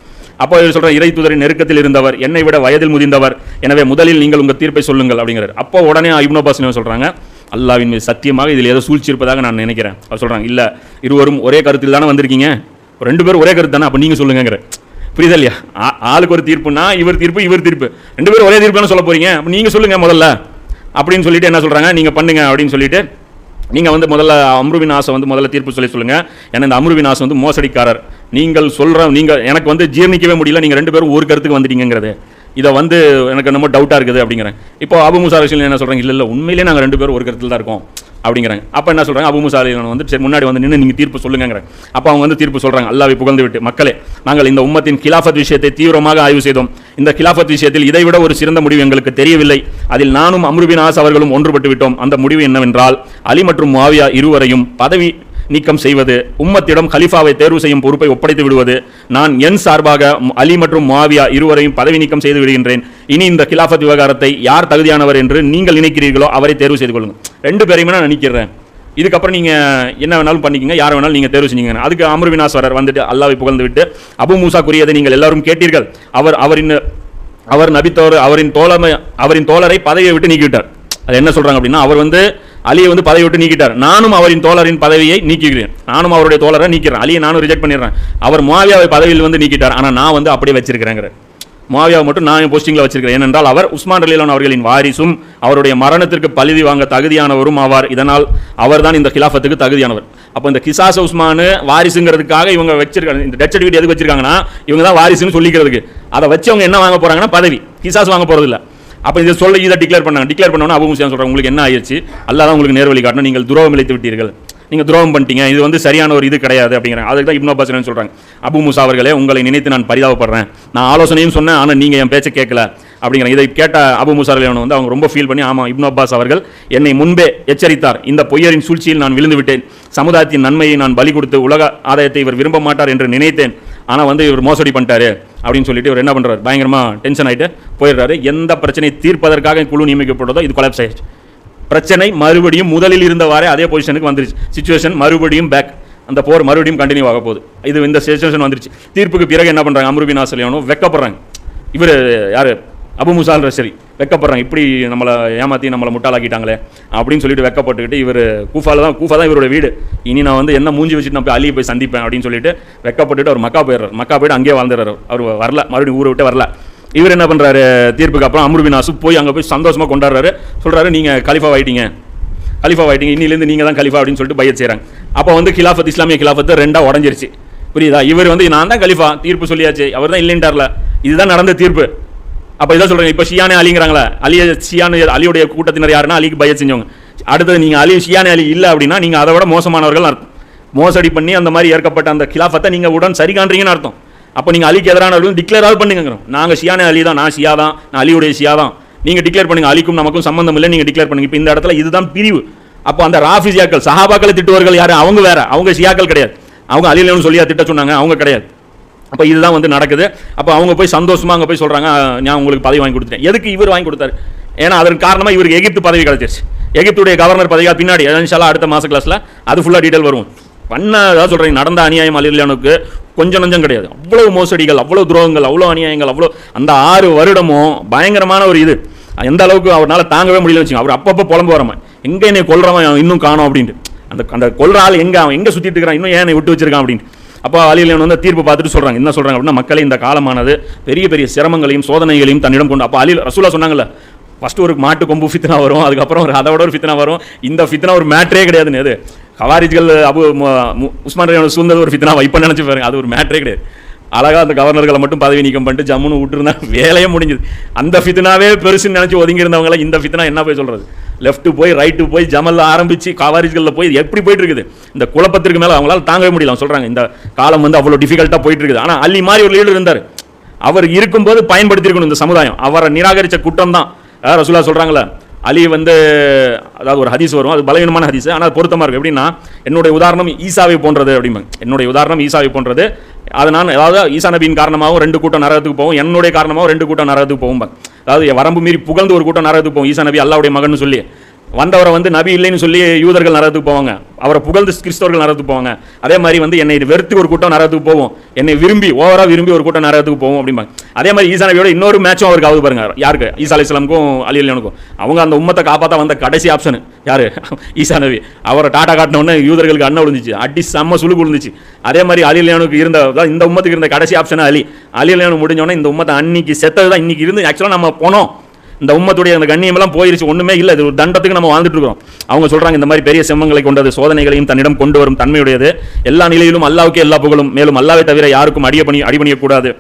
அப்போ இவர் சொல்கிற இறை தூதரின் நெருக்கத்தில் இருந்தவர் என்னை விட வயதில் முதிர்ந்தவர். எனவே முதலில் நீங்கள் உங்கள் தீர்ப்பை சொல்லுங்கள் அப்படிங்கிறார். அப்போ உடனே இப்னு சொல்கிறாங்க அல்லாவின் மீது சத்தியமாக இதில் ஏதோ சூழ்ச்சி இருப்பதாக நான் நினைக்கிறேன். அவர் சொல்கிறாங்க இல்லை இருவரும் ஒரே கருத்தில் தானே வந்திருக்கீங்க? ரெண்டு பேரும் ஒரே கருத்து தானே? அப்போ நீங்கள் சொல்லுங்கிற புரியுதா இல்லையா? ஆ- ஆளுக்கு ஒரு தீர்ப்புனா இவர் தீர்ப்பு இவர் தீர்ப்பு. ரெண்டு பேரும் ஒரே தீர்ப்புன்னு சொல்ல போறீங்க? அப்போ நீங்கள் சொல்லுங்கள் முதல்ல. அப்படின்னு சொல்லிட்டு என்ன சொல்கிறாங்க நீங்கள் பண்ணுங்க அப்படின்னு சொல்லிட்டு நீங்கள் வந்து முதல்ல அம்ருவின் ஆசை வந்து முதல்ல தீர்ப்பு சொல்லி சொல்லுங்கள் ஏன்னா இந்த அம்ருவின் ஆசை வந்து மோசடிக்காரர். நீங்கள் சொல்கிற நீங்கள் எனக்கு வந்து ஜீர்ணிக்கவே முடியல நீங்கள் ரெண்டு பேரும் ஒரு கருத்துக்கு வந்துட்டீங்கிறது இதை வந்து எனக்கு ரொம்ப டவுட்டாக இருக்குது அப்படிங்கிறேன். இப்போ அபு முசா என்ன சொல்கிறாங்க இல்லை இல்லை உண்மையிலே நாங்கள் ரெண்டு பேரும் ஒரு கருத்தில் தான் இருக்கோம். அப்படிங்கிறாங்க. அப்போ என்ன சொல்கிறாங்க அபு முசா அலி வந்து சரி முன்னாடி வந்து நின்று நீங்கள் தீர்ப்பு சொல்லுங்கிறாங்க அப்போ அவங்க வந்து தீர்ப்பு சொல்கிறாங்க அல்லாவை புகழ்ந்து விட்டு. மக்களே நாங்கள் இந்த உம்மத்தின் கிலாஃபத் விஷயத்தை தீவிரமாக ஆய்வு செய்தோம். இந்த கிலாஃபத் விஷயத்தில் இதைவிட ஒரு சிறந்த முடிவு எங்களுக்கு தெரியவில்லை. அதில் நானும் அம்ருபின் ஆஸ் அவர்களும் ஒன்றுபட்டு விட்டோம். அந்த முடிவு என்னவென்றால் அலி மற்றும் மாவியா இருவரையும் பதவி நீக்கம் செய்வது உம்மத்திடம் கலிஃபாவை தேர்வு செய்யும் பொறுப்பை ஒப்படைத்து விடுவது நான் என் சார்பாக அலி மற்றும் மாவியா இருவரையும் பதவி நீக்கம் செய்து விடுகின்றேன். இனி இந்த கிலாஃபத் விவகாரத்தை யார் தகுதியானவர் என்று நீங்கள் நினைக்கிறீர்களோ அவரை தேர்வு செய்து கொள்ளுங்கள் ரெண்டு பேரையுமே நான் நினைக்கிறேன். இதுக்கப்புறம் நீங்க என்ன வேணாலும் பண்ணிக்கங்க யார் வேணாலும் நீங்கள் தேர்வு செஞ்சீங்க அதுக்கு அமர் வினாஸ்வரர் வந்துட்டு அல்லாவை புகழ்ந்து விட்டு அபு மூசா கூறியதை நீங்கள் எல்லாரும் கேட்டீர்கள். அவர் அவரின் அவர் நபித்தோர் அவரின் தோழமை அவரின் தோழரை பதவியை விட்டு நீக்கிவிட்டார். அது என்ன சொல்றாங்க அப்படின்னா அவர் வந்து அலியை வந்து பதவி விட்டு நீக்கிட்டார். நானும் அவரின் தோழரின் பதவியை நீக்கிக்கிறேன் நானும் அவருடைய தோழரை நீக்கிறேன். அலியை நானும் ரிஜெக்ட் பண்ணிடுறேன். அவர் மாவியாவை பதவியில் வந்து நீக்கிட்டார். ஆனால் நான் வந்து அப்படியே வச்சிருக்கிறேங்கிற மாவியாவை மட்டும் நான் என் போஸ்டிங்கில் வச்சிருக்கிறேன். ஏனென்றால் அவர் உஸ்மான் ரலீலான் அவர்களின் வாரிசும் அவருடைய மரணத்திற்கு பழுதி வாங்க தகுதியானவரும் ஆவார். இதனால் அவர்தான் இந்த கிலாஃபத்துக்கு தகுதியானவர். அப்போ இந்த கிசாஸ் உஸ்மானு வாரிசுங்கிறதுக்காக இவங்க வச்சிருக்காங்க இந்த டெத் சர்டிஃபிகேட் எதுக்கு வச்சிருக்காங்கன்னா இவங்க தான் வாரிசுன்னு சொல்லிக்கிறதுக்கு. அதை வச்சு அவங்க என்ன வாங்க போகிறாங்கன்னா பதவி. கிசாஸ் வாங்க போகிறதில்ல அப்போ இதை சொல்ல இதை டிக்ளேர் பண்ணாங்க. டிக்ளேர் பண்ணோன்னா அபு முசியான் சொல்கிறாங்க உங்களுக்கு என்ன ஆயிடுச்சு அல்லாதான் உங்களுக்கு நேர்வழி காட்டணும் நீங்கள் துரோகம் இழைத்து விட்டீர்கள். நீங்கள் துரோகம் பண்ணிட்டீங்க இது வந்து சரியான ஒரு இது கிடையாது அப்படிங்கிறாங்க. அதுக்கு தான் இப்னோ அப்பாஸ் சொல்கிறாங்க அபு முசா அவர்களே உங்களை நினைத்து நான் பரிதாபப்படுறேன். நான் ஆலோசனையும் சொன்னேன் ஆனால் நீங்கள் என் பேச்சை கேட்கல அப்படிங்கிற இதை கேட்ட அபு முசா வந்து அவங்க ரொம்ப ஃபீல் பண்ணி ஆமாம் இப்னு அப்பாஸ் அவர்கள் என்னை முன்பே எச்சரித்தார். இந்த பொய்யரின் சூழ்ச்சியில் நான் விழுந்து விட்டேன். சமுதாயத்தின் நன்மையை நான் பலி கொடுத்து உலக ஆதாயத்தை இவர் விரும்ப மாட்டார் என்று நினைத்தேன். ஆனால் வந்து இவர் மோசடி பண்ணிட்டாரு அப்படின்னு சொல்லிட்டு இவர் என்ன பண்ணுறாரு பயங்கரமாக டென்ஷன் ஆகிட்டு போயிடுறாரு. எந்த பிரச்சனையை தீர்ப்பதற்காக குழு நியமிக்கப்பட்டதோ இது கொலாப்ஸ் ஆயிடுச்சு. பிரச்சனை மறுபடியும் முதலில் இருந்தவாறே அதே பொசிஷனுக்கு வந்துருச்சு. சுச்சுவேஷன் மறுபடியும் பேக் அந்த போர் மறுபடியும் கண்டினியூ ஆக போகுது. இது இந்த சுச்சுவேஷன் வந்துருச்சு. தீர்ப்புக்கு பிறகு என்ன பண்ணுறாங்க அம்ருபின் ஆசலியானும் வெக்கப்படுறாங்க. இவர் யார்? அபு முசால் ரஷரி வெக்கப்படுறாங்க. இப்படி நம்மளை ஏமாற்றி நம்மளை முட்டாளாக்கிட்டாங்களே அப்படின்னு சொல்லிட்டு வெக்கப்பட்டுக்கிட்டு இவர் கூஃபால தான் கூஃபா தான் இவரோட வீடு. இனி நான் வந்து என்ன மூஞ்சி வச்சுட்டு நான் போய் அலியை போய் சந்திப்பேன் அப்படின்னு சொல்லிட்டு வெக்கப்பட்டுட்டு அவர் மக்கா போயிடுறாரு. மக்கா போயிட்டு அங்கேயே வாழ்ந்துடுறாரு. அவர் வரல. மறுபடியும் ஊரை விட்டு வரல. இவர் என்ன பண்ணுறாரு தீர்ப்புக்கு அப்புறம் அம்ருபின் போய் அங்கே போய் சந்தோஷமாக கொண்டாடுறாரு. சொல்கிறாரு நீங்கள் கலிஃபா ஆகிட்டீங்க கலிஃபா ஆகிட்டீங்க இன்னிலேருந்து நீங்கள் தான் கலிஃபா அப்படின்னு சொல்லிட்டு பையத் செய்கிறாங்க அப்போ வந்து கிலாஃபத் இஸ்லாமிய கிலாஃபத்து ரெண்டாக உடஞ்சிருச்சு. புரியுதா? இவர் வந்து நான் தான் கலிஃபா. தீர்ப்பு சொல்லியாச்சு. அவர் தான் இல்லைன்றார்ல இதுதான் நடந்த தீர்ப்பு. அப்போ இதான் சொல்கிறேன் இப்போ ஷியானே அலிங்கிறாங்களா. அலிய ஷியானு அலியுடைய கூட்டத்தினர் யாருன்னா அலிக்கு பய செஞ்சவங்க. அடுத்தது நீங்கள் அலி ஷியானே அலி இல்லை அப்படின்னா நீங்கள் அதை விட மோசமானவர்கள் அர்த்தம். மோசடி பண்ணி அந்த மாதிரி ஏற்கப்பட்ட அந்த கிலாஃபத்தை நீங்கள் உடன் சரி காண்றீங்கன்னு அர்த்தம். அப்போ நீங்கள் அலிக்கு எதிரான டிக்ளேர் டிக்ளேராக பண்ணுங்கிறோம் நாங்கள் ஷியான அலி தான் நான் ஷியா தான் நான் அலியுடைய ஷியா தான். நீங்கள் டிக்ளேர் பண்ணுங்க அலிக்கும் நமக்கும் சம்மந்தம் இல்லை நீங்கள் டிக்ளேர் பண்ணுங்க. இப்போ இந்த இடத்துல இதுதான் பிரிவு. அப்போ அந்த ராஃபிசியாக்கள் சஹாபாக்களை திட்டுவர்கள் யாரும் அவங்க வேற. அவங்க ஷியாக்கள் கிடையாது. அவங்க அலிலன்னு சொல்லியா திட்ட சொன்னாங்க அவங்க கிடையாது. அப்போ இதுதான் வந்து நடக்குது. அப்போ அவங்க போய் சந்தோஷமாக அங்கே போய் சொல்கிறாங்க நான் உங்களுக்கு பதவி வாங்கி கொடுத்துட்டேன். எதுக்கு இவர் வாங்கி கொடுத்தாரு? ஏன்னா அதன் காரணமாக இவருக்கு எகிப்து பதவி கிடைச்சிருச்சு. எகிப்துடைய கவர்னர் பதவியாக பின்னாடி எதாச்சாலும் அடுத்த மாத கிளாஸில் அது ஃபுல்லாக டீட்டெயில் வரும் பண்ண அதாவது சொல்கிறீங்க நடந்த அநியாயம் அலிலானுக்கு கொஞ்சம் நஞ்சம் கிடையாது. அவ்வளோ மோசடிகள் அவ்வளோ துரோகங்கள் அவ்வளோ அநியாயங்கள் அவ்வளோ அந்த ஆறு வருடமும் பயங்கரமான ஒரு இது. எந்த அளவுக்கு அவரால் தாங்கவே முடியல வச்சுங்க அவர் அப்பப்போ புலம்பு வரமா எங்கே என்னை கொல்றவன் இன்னும் காணும் அப்படின்ட்டு. அந்த அந்த கொல்ற ஆள் எங்கே அவன்? எங்கே சுற்றிட்டு இருக்கிறான்? இன்னும் ஏன் என்னை விட்டு வச்சிருக்கான் அப்படின்னு அப்போ அலிலியன் வந்து தீர்ப்பு பார்த்துட்டு சொல்கிறாங்க என்ன சொல்கிறாங்க அப்படின்னா மக்களை இந்த காலமானது பெரிய பெரிய சிரமங்களையும் சோதனைகளையும் தன்னிடம் கொண்டு அப்போ அலில் ரசூலா சொன்னாங்கல்ல ஃபஸ்ட்டு ஒரு மாட்டு கொம்பு ஃபித்னா வரும் அதுக்கப்புறம் ஒரு அதோட ஒரு ஃபித்னா வரும். இந்த ஃபித்னா ஒரு மேட்ரே கிடையாதுன்னு அது கவாரிஜ்கள் அபு உஸ்மான் ரஹிமான் சூழ்ந்தது ஒரு ஃபித்னா வைப்ப நினச்சி பாருங்க. அது ஒரு மேட்ரே கிடையாது. அழகாக அந்த கவர்னர்களை மட்டும் பதவி நீக்கம் பண்ணிட்டு ஜம்முன்னு விட்டுருந்தா வேலையே முடிஞ்சது. அந்த ஃபித்னாவே பெருசுன்னு நினச்சி ஒதுங்கி இந்த ஃபித்னா என்ன போய் சொல்கிறது லெஃப்ட்டு போய் ரைட்டு போய் ஜமலில் ஆரம்பித்து கவாரிஜ்களில் போய் எப்படி போயிட்டு இருக்குது? இந்த குழப்பத்திற்கு மேலே அவங்களால தாங்கவே முடியல. சொல்கிறாங்க இந்த காலம் வந்து அவ்வளோ டிஃபிகல்ட்டாக போயிட்டு இருக்குது. ஆனால் அள்ளி மாதிரி ஒரு லீடர் இருந்தார். அவர் இருக்கும்போது பயன்படுத்தியிருக்கணும் இந்த சமுதாயம். அவரை நிராகரித்த குற்றம் தான். ரசூலா சொல்கிறாங்களே அலி வந்து அதாவது ஒரு ஹதீஸ் வரும். அது பலவீனமான ஹதீஸ். ஆனால் பொருத்தமாக இருக்கும். எப்படின்னா என்னுடைய உதாரணம் ஈசாவை போன்றது அப்படிம்பாங்க என்னுடைய உதாரணம் ஈசாவை போன்றது. அது நான் அதாவது ஈசா நபியின் காரணமாகவும் ரெண்டு கூட்டம் நரகத்துக்கு போவோம் என்னுடைய காரணமாகவும் ரெண்டு கூட்டம் நரகத்துக்கு போகும்பாங்க அதாவது வரம்பு மீறி புகழ்ந்து ஒரு கூட்டம் நரகத்துக்கு போகும். ஈசா நபி அல்லாவுடைய மகன் சொல்லி. வந்தவரை வந்து நபி இல்லைன்னு சொல்லி யூதர்கள் நரகத்துக்கு போவாங்க. அவரை புகழ்ந்து கிறிஸ்தவர்கள் நரகத்துக்கு போவாங்க. அதே மாதிரி வந்து என்னை வெறுத்து ஒரு கூட்டம் நரகத்துக்கு போவோம் என்னை விரும்பி ஓவராக விரும்பி ஒரு கூட்டம் நரகத்துக்கு போவோம் அப்படிம்பாங்க. அதே மாதிரி ஈசா நபியோட இன்னொரு மேட்சும் அவருக்கு ஆகுது பாருங்க. யாருக்கு? ஈசா அலி இஸ்லாமுக்கும் அலி அலியனுக்கும் அவங்க அந்த உம்மத்தை காப்பாற்ற வந்த கடைசி ஆப்ஷன் யாரு? ஈசா நபி. அவரை டாட்டா காட்டினோடனே யூதர்களுக்கு அண்ணன் விழுந்துச்சு. அடி செம்ம சுழுக்கு விழுந்துச்சு. அதே மாதிரி அலி அலியானுக்கு இருந்த இந்த உம்மத்துக்கு இருந்த கடைசி ஆப்ஷன் அலி. அலி அலியானு முடிஞ்சோடனே இந்த உம்மத்தை அன்னைக்கு செத்தது தான் இன்னைக்கு இருந்து ஆக்சுவலாக நம்ம போனோம். இந்த உம்மத்துடைய அந்த கண்ணியமெல்லாம் போயிருச்சு ஒன்றுமே இல்லை. இது ஒரு தண்டத்துக்கு நம்ம வாழ்ந்துட்டு இருக்கிறோம். அவங்க சொல்கிறாங்க இந்த மாதிரி பெரிய செம்மங்களை கொண்டது சோதனைகளையும் தன்னிடம் கொண்டு வரும் தன்மையுடையது. எல்லா நிலையிலும் அல்லாவுக்கு எல்லா புகழும். மேலும் அல்லாவை தவிர யாருக்கும் அடியப்பணி அடிபணியக்கூடாது.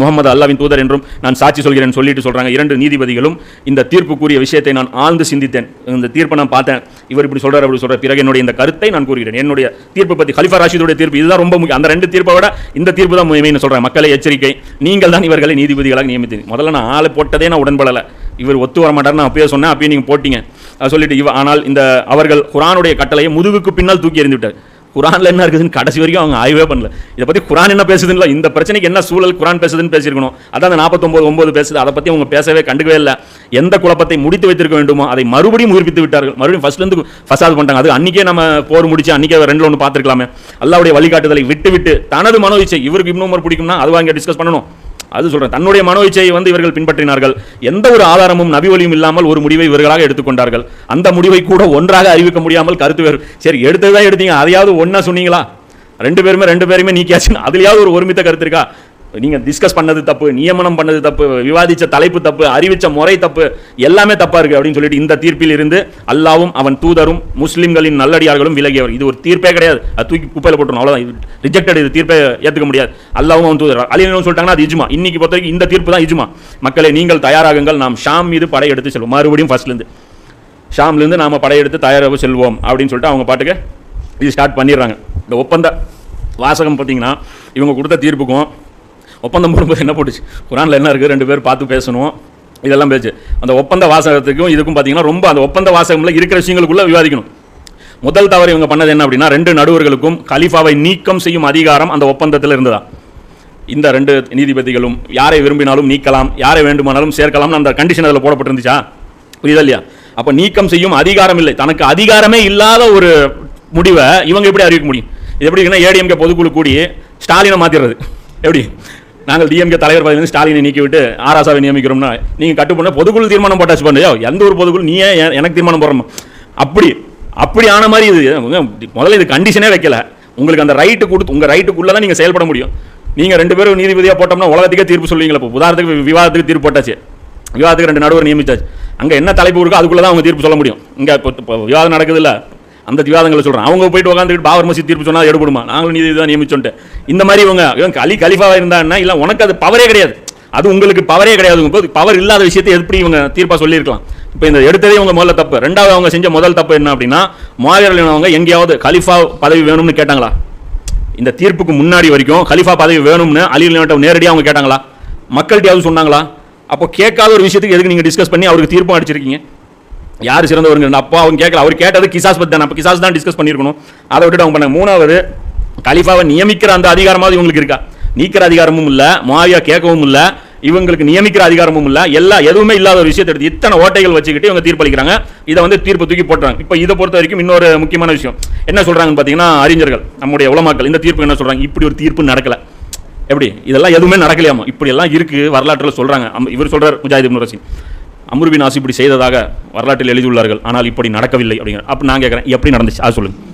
முகமது அல்லாவின் தூதர் என்றும் நான் சாட்சி சொல்கிறேன் சொல்லிட்டு சொல்கிறாங்க இரண்டு நீதிபதிகளும் இந்த தீர்ப்பு கூறிய விஷயத்தை நான் ஆழ்ந்து சிந்தித்தேன். இந்த தீர்ப்பை நான் பார்த்தேன். இவர் இப்படி சொல்கிறார் அப்படி சொல்கிற பிறகு என்னுடைய இந்த கருத்தை நான் கூறுகிறேன். என்னுடைய தீர்ப்பு பற்றி ஹலிஃபா ராஷிதுடைய தீர்ப்பு இதுதான் ரொம்ப முக்கியம். அந்த ரெண்டு தீர்ப்பை விட இந்த தீர்ப்பு தான் முக்கியம்னு சொல்கிறேன் மக்களை எச்சரிக்கை. நீங்கள் தான் இவர்களை நீதிபதிகளாக நியமித்தீங்க. முதல்ல நான் ஆளை போட்டதே நான் உடன்படலை. இவர் ஒத்து வர மாட்டார் நான் அப்பயே சொன்னேன் அப்பயே நீங்கள் போட்டீங்க. அதை சொல்லிட்டு இவ ஆனால் இந்த அவர்கள் குரானுடைய கட்டளையை முதுகுக்கு பின்னால் தூக்கி எறிந்து விட்டார். குரானில் என்ன இருக்குதுன்னு கடைசி வரைக்கும் அவங்க ஆய்வே பண்ணல. இதை பற்றி குரான் என்ன பேசுதுன்னு இந்த பிரச்சனைக்கு என்ன சூழல் குரான் பேசுதுன்னு பேசியிருக்கணும். அதான் அந்த நாற்பத்தொன்பது ஒம்பது பேசுது அதை பற்றி அவங்க பேசவே கண்டுக்கவே இல்லை. எந்த குழப்பத்தை முடித்து வைத்திருக்க வேண்டுமோ அதை மறுபடியும் உயிர்ப்பித்து விட்டார்கள். மறுபடியும் ஃபஸ்ட்லேருந்து ஃபசாது பண்ணிட்டாங்க. அது அன்றைக்கே நம்ம போர் முடிச்சு அன்றைக்கே ரெண்டில் ஒன்று பார்த்துருக்கலாமே. அல்லாவுடைய வழிகாட்டுதலை விட்டு விட்டு தனது மனோ இச்சை இவருக்கு இன்னும் பிடிக்கும்னா அது வாங்க டிஸ்கஸ் பண்ணணும். அது சொல்றேன். தன்னுடைய மனோ இச்சையை வந்து இவர்கள் பின்பற்றினார்கள். எந்த ஒரு ஆதாரமும் நபி வழியும் இல்லாமல் ஒரு முடிவை இவர்களாக எடுத்துக்கொண்டார்கள் அந்த முடிவை கூட ஒன்றாக அறிவிக்க முடியாமல் கருத்து வேறு. சரி எடுத்ததுதான் எடுத்தீங்க. அதையாவது ஒன்றா சொன்னீங்களா? ரெண்டு பேருமே ரெண்டு பேருமே நீக்கியாச்சு அதுலையாவது ஒரு ஒருமித்த கருத்து இருக்கா? நீங்கள் டிஸ்கஸ் பண்ணது தப்பு நியமனம் பண்ணது தப்பு விவாதித்த தலைப்பு தப்பு அறிவித்த முறை தப்பு எல்லாமே தப்பாக இருக்குது அப்படின்னு சொல்லிட்டு இந்த தீர்ப்பில் இருந்து அல்லாவும் அவன் தூதரும் முஸ்லீம்களின் நல்லடியார்களும் விலகியவர். இது ஒரு தீர்ப்பே கிடையாது. அது தூக்கி குப்பையில் போட்டுரும் அவ்வளவுதான். ரிஜெக்டட் இது தீர்ப்பை ஏற்றுக்க முடியாது. அல்லாவும் அவன் தூதர். அலினும் சொல்லிட்டாங்கன்னா அது இஜ்மா. இன்னைக்கு பொறுத்த வரைக்கும் இந்த தீர்ப்பு தான் இஜ்மா. மக்களை நீங்கள் தயாராகுங்கள். நாம் ஷாம் மீது படையெடுத்து செல்வோம். மறுபடியும் ஃபர்ஸ்ட்லேருந்து ஷாம்லேருந்து நாம் படையெடுத்து தயாராக செல்வோம் அப்படின்னு சொல்லிட்டு அவங்க பாட்டுக்கு இது ஸ்டார்ட் பண்ணிடுறாங்க. இந்த ஒப்பந்த வாசகம் பார்த்தீங்கன்னா இவங்க கொடுத்த தீர்ப்புக்கும் ஒப்பந்தம் போடும்போது என்ன போட்டுச்சு? குரானில் என்ன இருக்குது ரெண்டு பேர் பார்த்து பேசணும். இதெல்லாம் பேச்சு. அந்த ஒப்பந்த வாசகத்துக்கும் இதுக்கும் பார்த்தீங்கன்னா ரொம்ப அந்த ஒப்பந்த வாசகம்ல இருக்கிற விஷயங்களுக்குள்ள விவாதிக்கணும். முதல் தவறு இவங்க பண்ணது என்ன அப்படின்னா ரெண்டு நடுவர்களுக்கும் கலிஃபாவை நீக்கம் செய்யும் அதிகாரம் அந்த ஒப்பந்தத்தில் இருந்ததா? இந்த ரெண்டு நீதிபதிகளும் யாரை விரும்பினாலும் நீக்கலாம் யாரை வேண்டுமானாலும் சேர்க்கலாம்னு அந்த கண்டிஷன் அதில் போடப்பட்டிருந்துச்சா? புரியுதா இல்லையா? அப்போ நீக்கம் செய்யும் அதிகாரம் இல்லை. தனக்கு அதிகாரமே இல்லாத ஒரு முடிவை இவங்க எப்படி அறிவிக்க முடியும்? இது எப்படி இருக்குன்னா ஏடிஎம்கே பொதுக்குழு கூடி ஸ்டாலினை மாற்றிடுறது எப்படி? நாங்கள் டிஎம்கே தலைவர் பதவியிலிருந்து ஸ்டாலினை நீக்கிவிட்டு ஆராசாவை நியமிக்கிறோம்னா நீங்கள் கட்டு பொதுக்குழு தீர்மானம் போட்டாச்சு பண்ணு எந்த ஒரு பொதுக்குழு நீ ஏன் எனக்கு தீர்மானம் போடுறோம் அப்படி அப்படி ஆன மாதிரி இது முதல்ல இது கண்டிஷனே வைக்கல. உங்களுக்கு அந்த ரைட்டு கொடுத்து உங்கள் ரைட்டுக்குள்ளே தான் நீங்கள் செயல்பட முடியும். நீங்கள் ரெண்டு பேரும் நீதிபதியாக போட்டோம்னா உலகத்துக்கே தீர்ப்பு சொல்லுவீங்களா இப்போ? உதாரணத்துக்கு விவாதத்துக்கு தீர்ப்பு போட்டாச்சு. விவாதத்துக்கு ரெண்டு நடுவர் நியமித்தாச்சு அங்கே என்ன தலைப்பு இருக்கோ அதுக்குள்ளே தான் அவங்க தீர்ப்பு சொல்ல முடியும். இங்கே இப்போ விவாதம் விவாதம் நடக்குதுல்ல அந்த விவாதங்களை சொல்கிறேன் அவங்க போயிட்டு உட்காந்துக்கிட்டு பாபர் மசீத் தீர்ப்பு சொன்னால் எடுபடுமா? நாங்களும் நீதி தான் நியமிச்சோன்ட்டு. இந்த மாதிரி இவங்க இவங்க கலி கலிஃபாவாக இருந்தான்னா இல்லை உனக்கு அது பவரே கிடையாது. அது உங்களுக்கு பவரே கிடையாது. போது பவர் இல்லாத விஷயத்தை எப்படி இவங்க தீர்ப்பாக சொல்லியிருக்கலாம்? இப்போ இந்த எடுத்ததே இவங்க முதல்ல தப்பு. ரெண்டாவது அவங்க செஞ்ச முதல் தப்பு என்ன அப்படின்னா மாவீரர்கள் அவங்க எங்கேயாவது கலிஃபா பதவி வேணும்னு கேட்டாங்களா? இந்த தீர்ப்புக்கு முன்னாடி வரைக்கும் கலிஃபா பதவி வேணும்னு அலி நேரடியாக அவங்க கேட்டாங்களா? மக்கள்கிட்டயாவது சொன்னாங்களா? அப்போ கேட்காத ஒரு விஷயத்துக்கு எதுக்கு நீங்கள் டிஸ்கஸ் பண்ணி அவருக்கு தீர்ப்பும் அடிச்சிருக்கீங்க? யார் சிறந்தவருங்க அப்போ அவங்க கேட்கல அவர் கேட்டது கிசாஸ் பத்தி தான். அப்போ கிசாஸ் தான் டிஸ்கஸ் பண்ணியிருக்கணும் அதை விட்டுட்டு அவங்க பண்ண மூணாவது கலிஃபாவை நியமிக்கிற அந்த அதிகாரமாவது இவங்களுக்கு இருக்கா? நீக்கிற அதிகாரமும் இல்லை மாவியா கேட்கவும் இல்லை இவங்களுக்கு நியமிக்கிற அதிகாரமும் இல்லை எல்லா எதுவுமே இல்லாத ஒரு விஷயத்தை எடுத்து இத்தனை ஓட்டைகள் வச்சுக்கிட்டு இவங்க தீர்ப்பளிக்கிறாங்க. இதை வந்து தீர்ப்பு தூக்கி போட்டுறாங்க. இப்போ இதை பொறுத்த வரைக்கும் இன்னொரு முக்கியமான விஷயம். என்ன சொல்கிறாங்கன்னு பார்த்தீங்கன்னா அறிஞர்கள் நம்முடைய உலமாக்கள் இந்த தீர்ப்பு என்ன சொல்கிறாங்க இப்படி ஒரு தீர்ப்பு நடக்கல. எப்படி? இதெல்லாம் எதுவுமே நடக்கலையாமா? இப்படி எல்லாம் இருக்கு வரலாற்றில் சொல்றாங்க. இவர் சொல்றார் முஜாஹித் இப்னு ரசீம் இப்படி செய்ததாக வரலாற்றில் எழுதியுள்ளார்கள். ஆனால் இப்படி நடக்கவில்லை அப்படிங்கிற அப்போ நான் கேட்குறேன் எப்படி நடந்துச்சு? அது சொல்லுங்கள்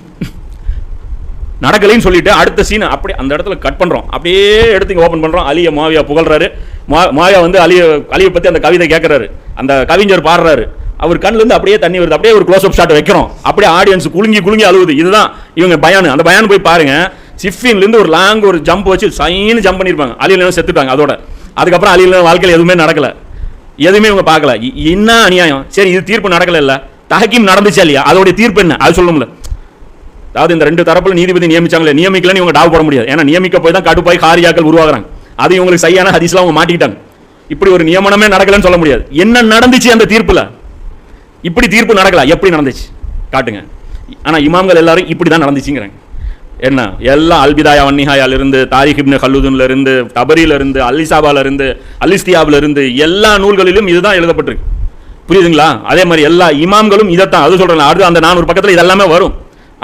நடக்கலைன்னு சொல்லிட்டு அடுத்த சீன் அப்படி அந்த இடத்துல கட் பண்றோம். அப்படியே எடுத்து இங்கே ஓப்பன் பண்றோம். அலியை மாவியா புகழ்றாரு. மா- மாவியா வந்து அலிய அலியை பற்றி அந்த கவிதை கேட்கறாரு அந்த கவிஞர் பாடுறாரு. அவர் கண்ணிலேருந்து அப்படியே தண்ணி வருது. அப்படியே ஒரு க்ளோஸ் அப் ஷாட் வைக்கிறோம். அப்படியே ஆடியன்ஸ் குலுங்கி குலுங்கி அழுகுது இதுதான் இவங்க பயானு. அந்த பயான் போய் பாருங்க. சிஃபின்லேருந்து ஒரு லாங் ஒரு ஜம்ப் வச்சு சைன்னு ஜம்ப் பண்ணிருப்பாங்க. அலியில செத்துட்டாங்க அதோட. அதுக்கப்புறம் அலியில வாழ்க்கையில் எதுவுமே நடக்கல. எதுவுமே இவங்க பார்க்கல. என்ன அநியாயம்? சரி இது தீர்ப்பு நடக்கல தகக்கீம் தஹக்கீம் நடந்துச்சா இல்லையா? அதோடைய தீர்ப்பு என்ன? அது சொல்லணும்ல அதாவது இந்த ரெண்டு தரப்புல நீதிபதி நியமிச்சாங்களே நியமிக்கலன்னு இவங்க டாவ் போட முடியாது. ஏன்னா நியமிக்க போய் தான் கடுப்பாய் காரியாக்கள் உருவாகிறாங்க. அது இவங்களுக்கு சரியான ஹதிஸ்லாம் அவங்க மாட்டிக்கிட்டாங்க. இப்படி ஒரு நியமனமே நடக்கலன்னு சொல்ல முடியாது. என்ன நடந்துச்சு அந்த தீர்ப்பில்? இப்படி தீர்ப்பு நடக்கல. எப்படி நடந்துச்சு? காட்டுங்க. ஆனால் இமாம்கள் எல்லாரும் இப்படி தான் நடந்துச்சுங்கிறாங்க. என்ன? எல்லாம் அல்பிதாயா வன்னிஹாயாலிருந்து தாரிஹிப்னு தாரிக் இப்னு கல்லுதுன்ல இருந்து எல்லா நூல்களிலும் இதுதான் எழுதப்பட்டிருக்கு. புரியுதுங்களா? அதே மாதிரி எல்லா இமாம்களும் இதைத்தான் அது சொல்கிறேன் அடுத்து அந்த நானூறு பக்கத்தில் இதெல்லாமே வரும்.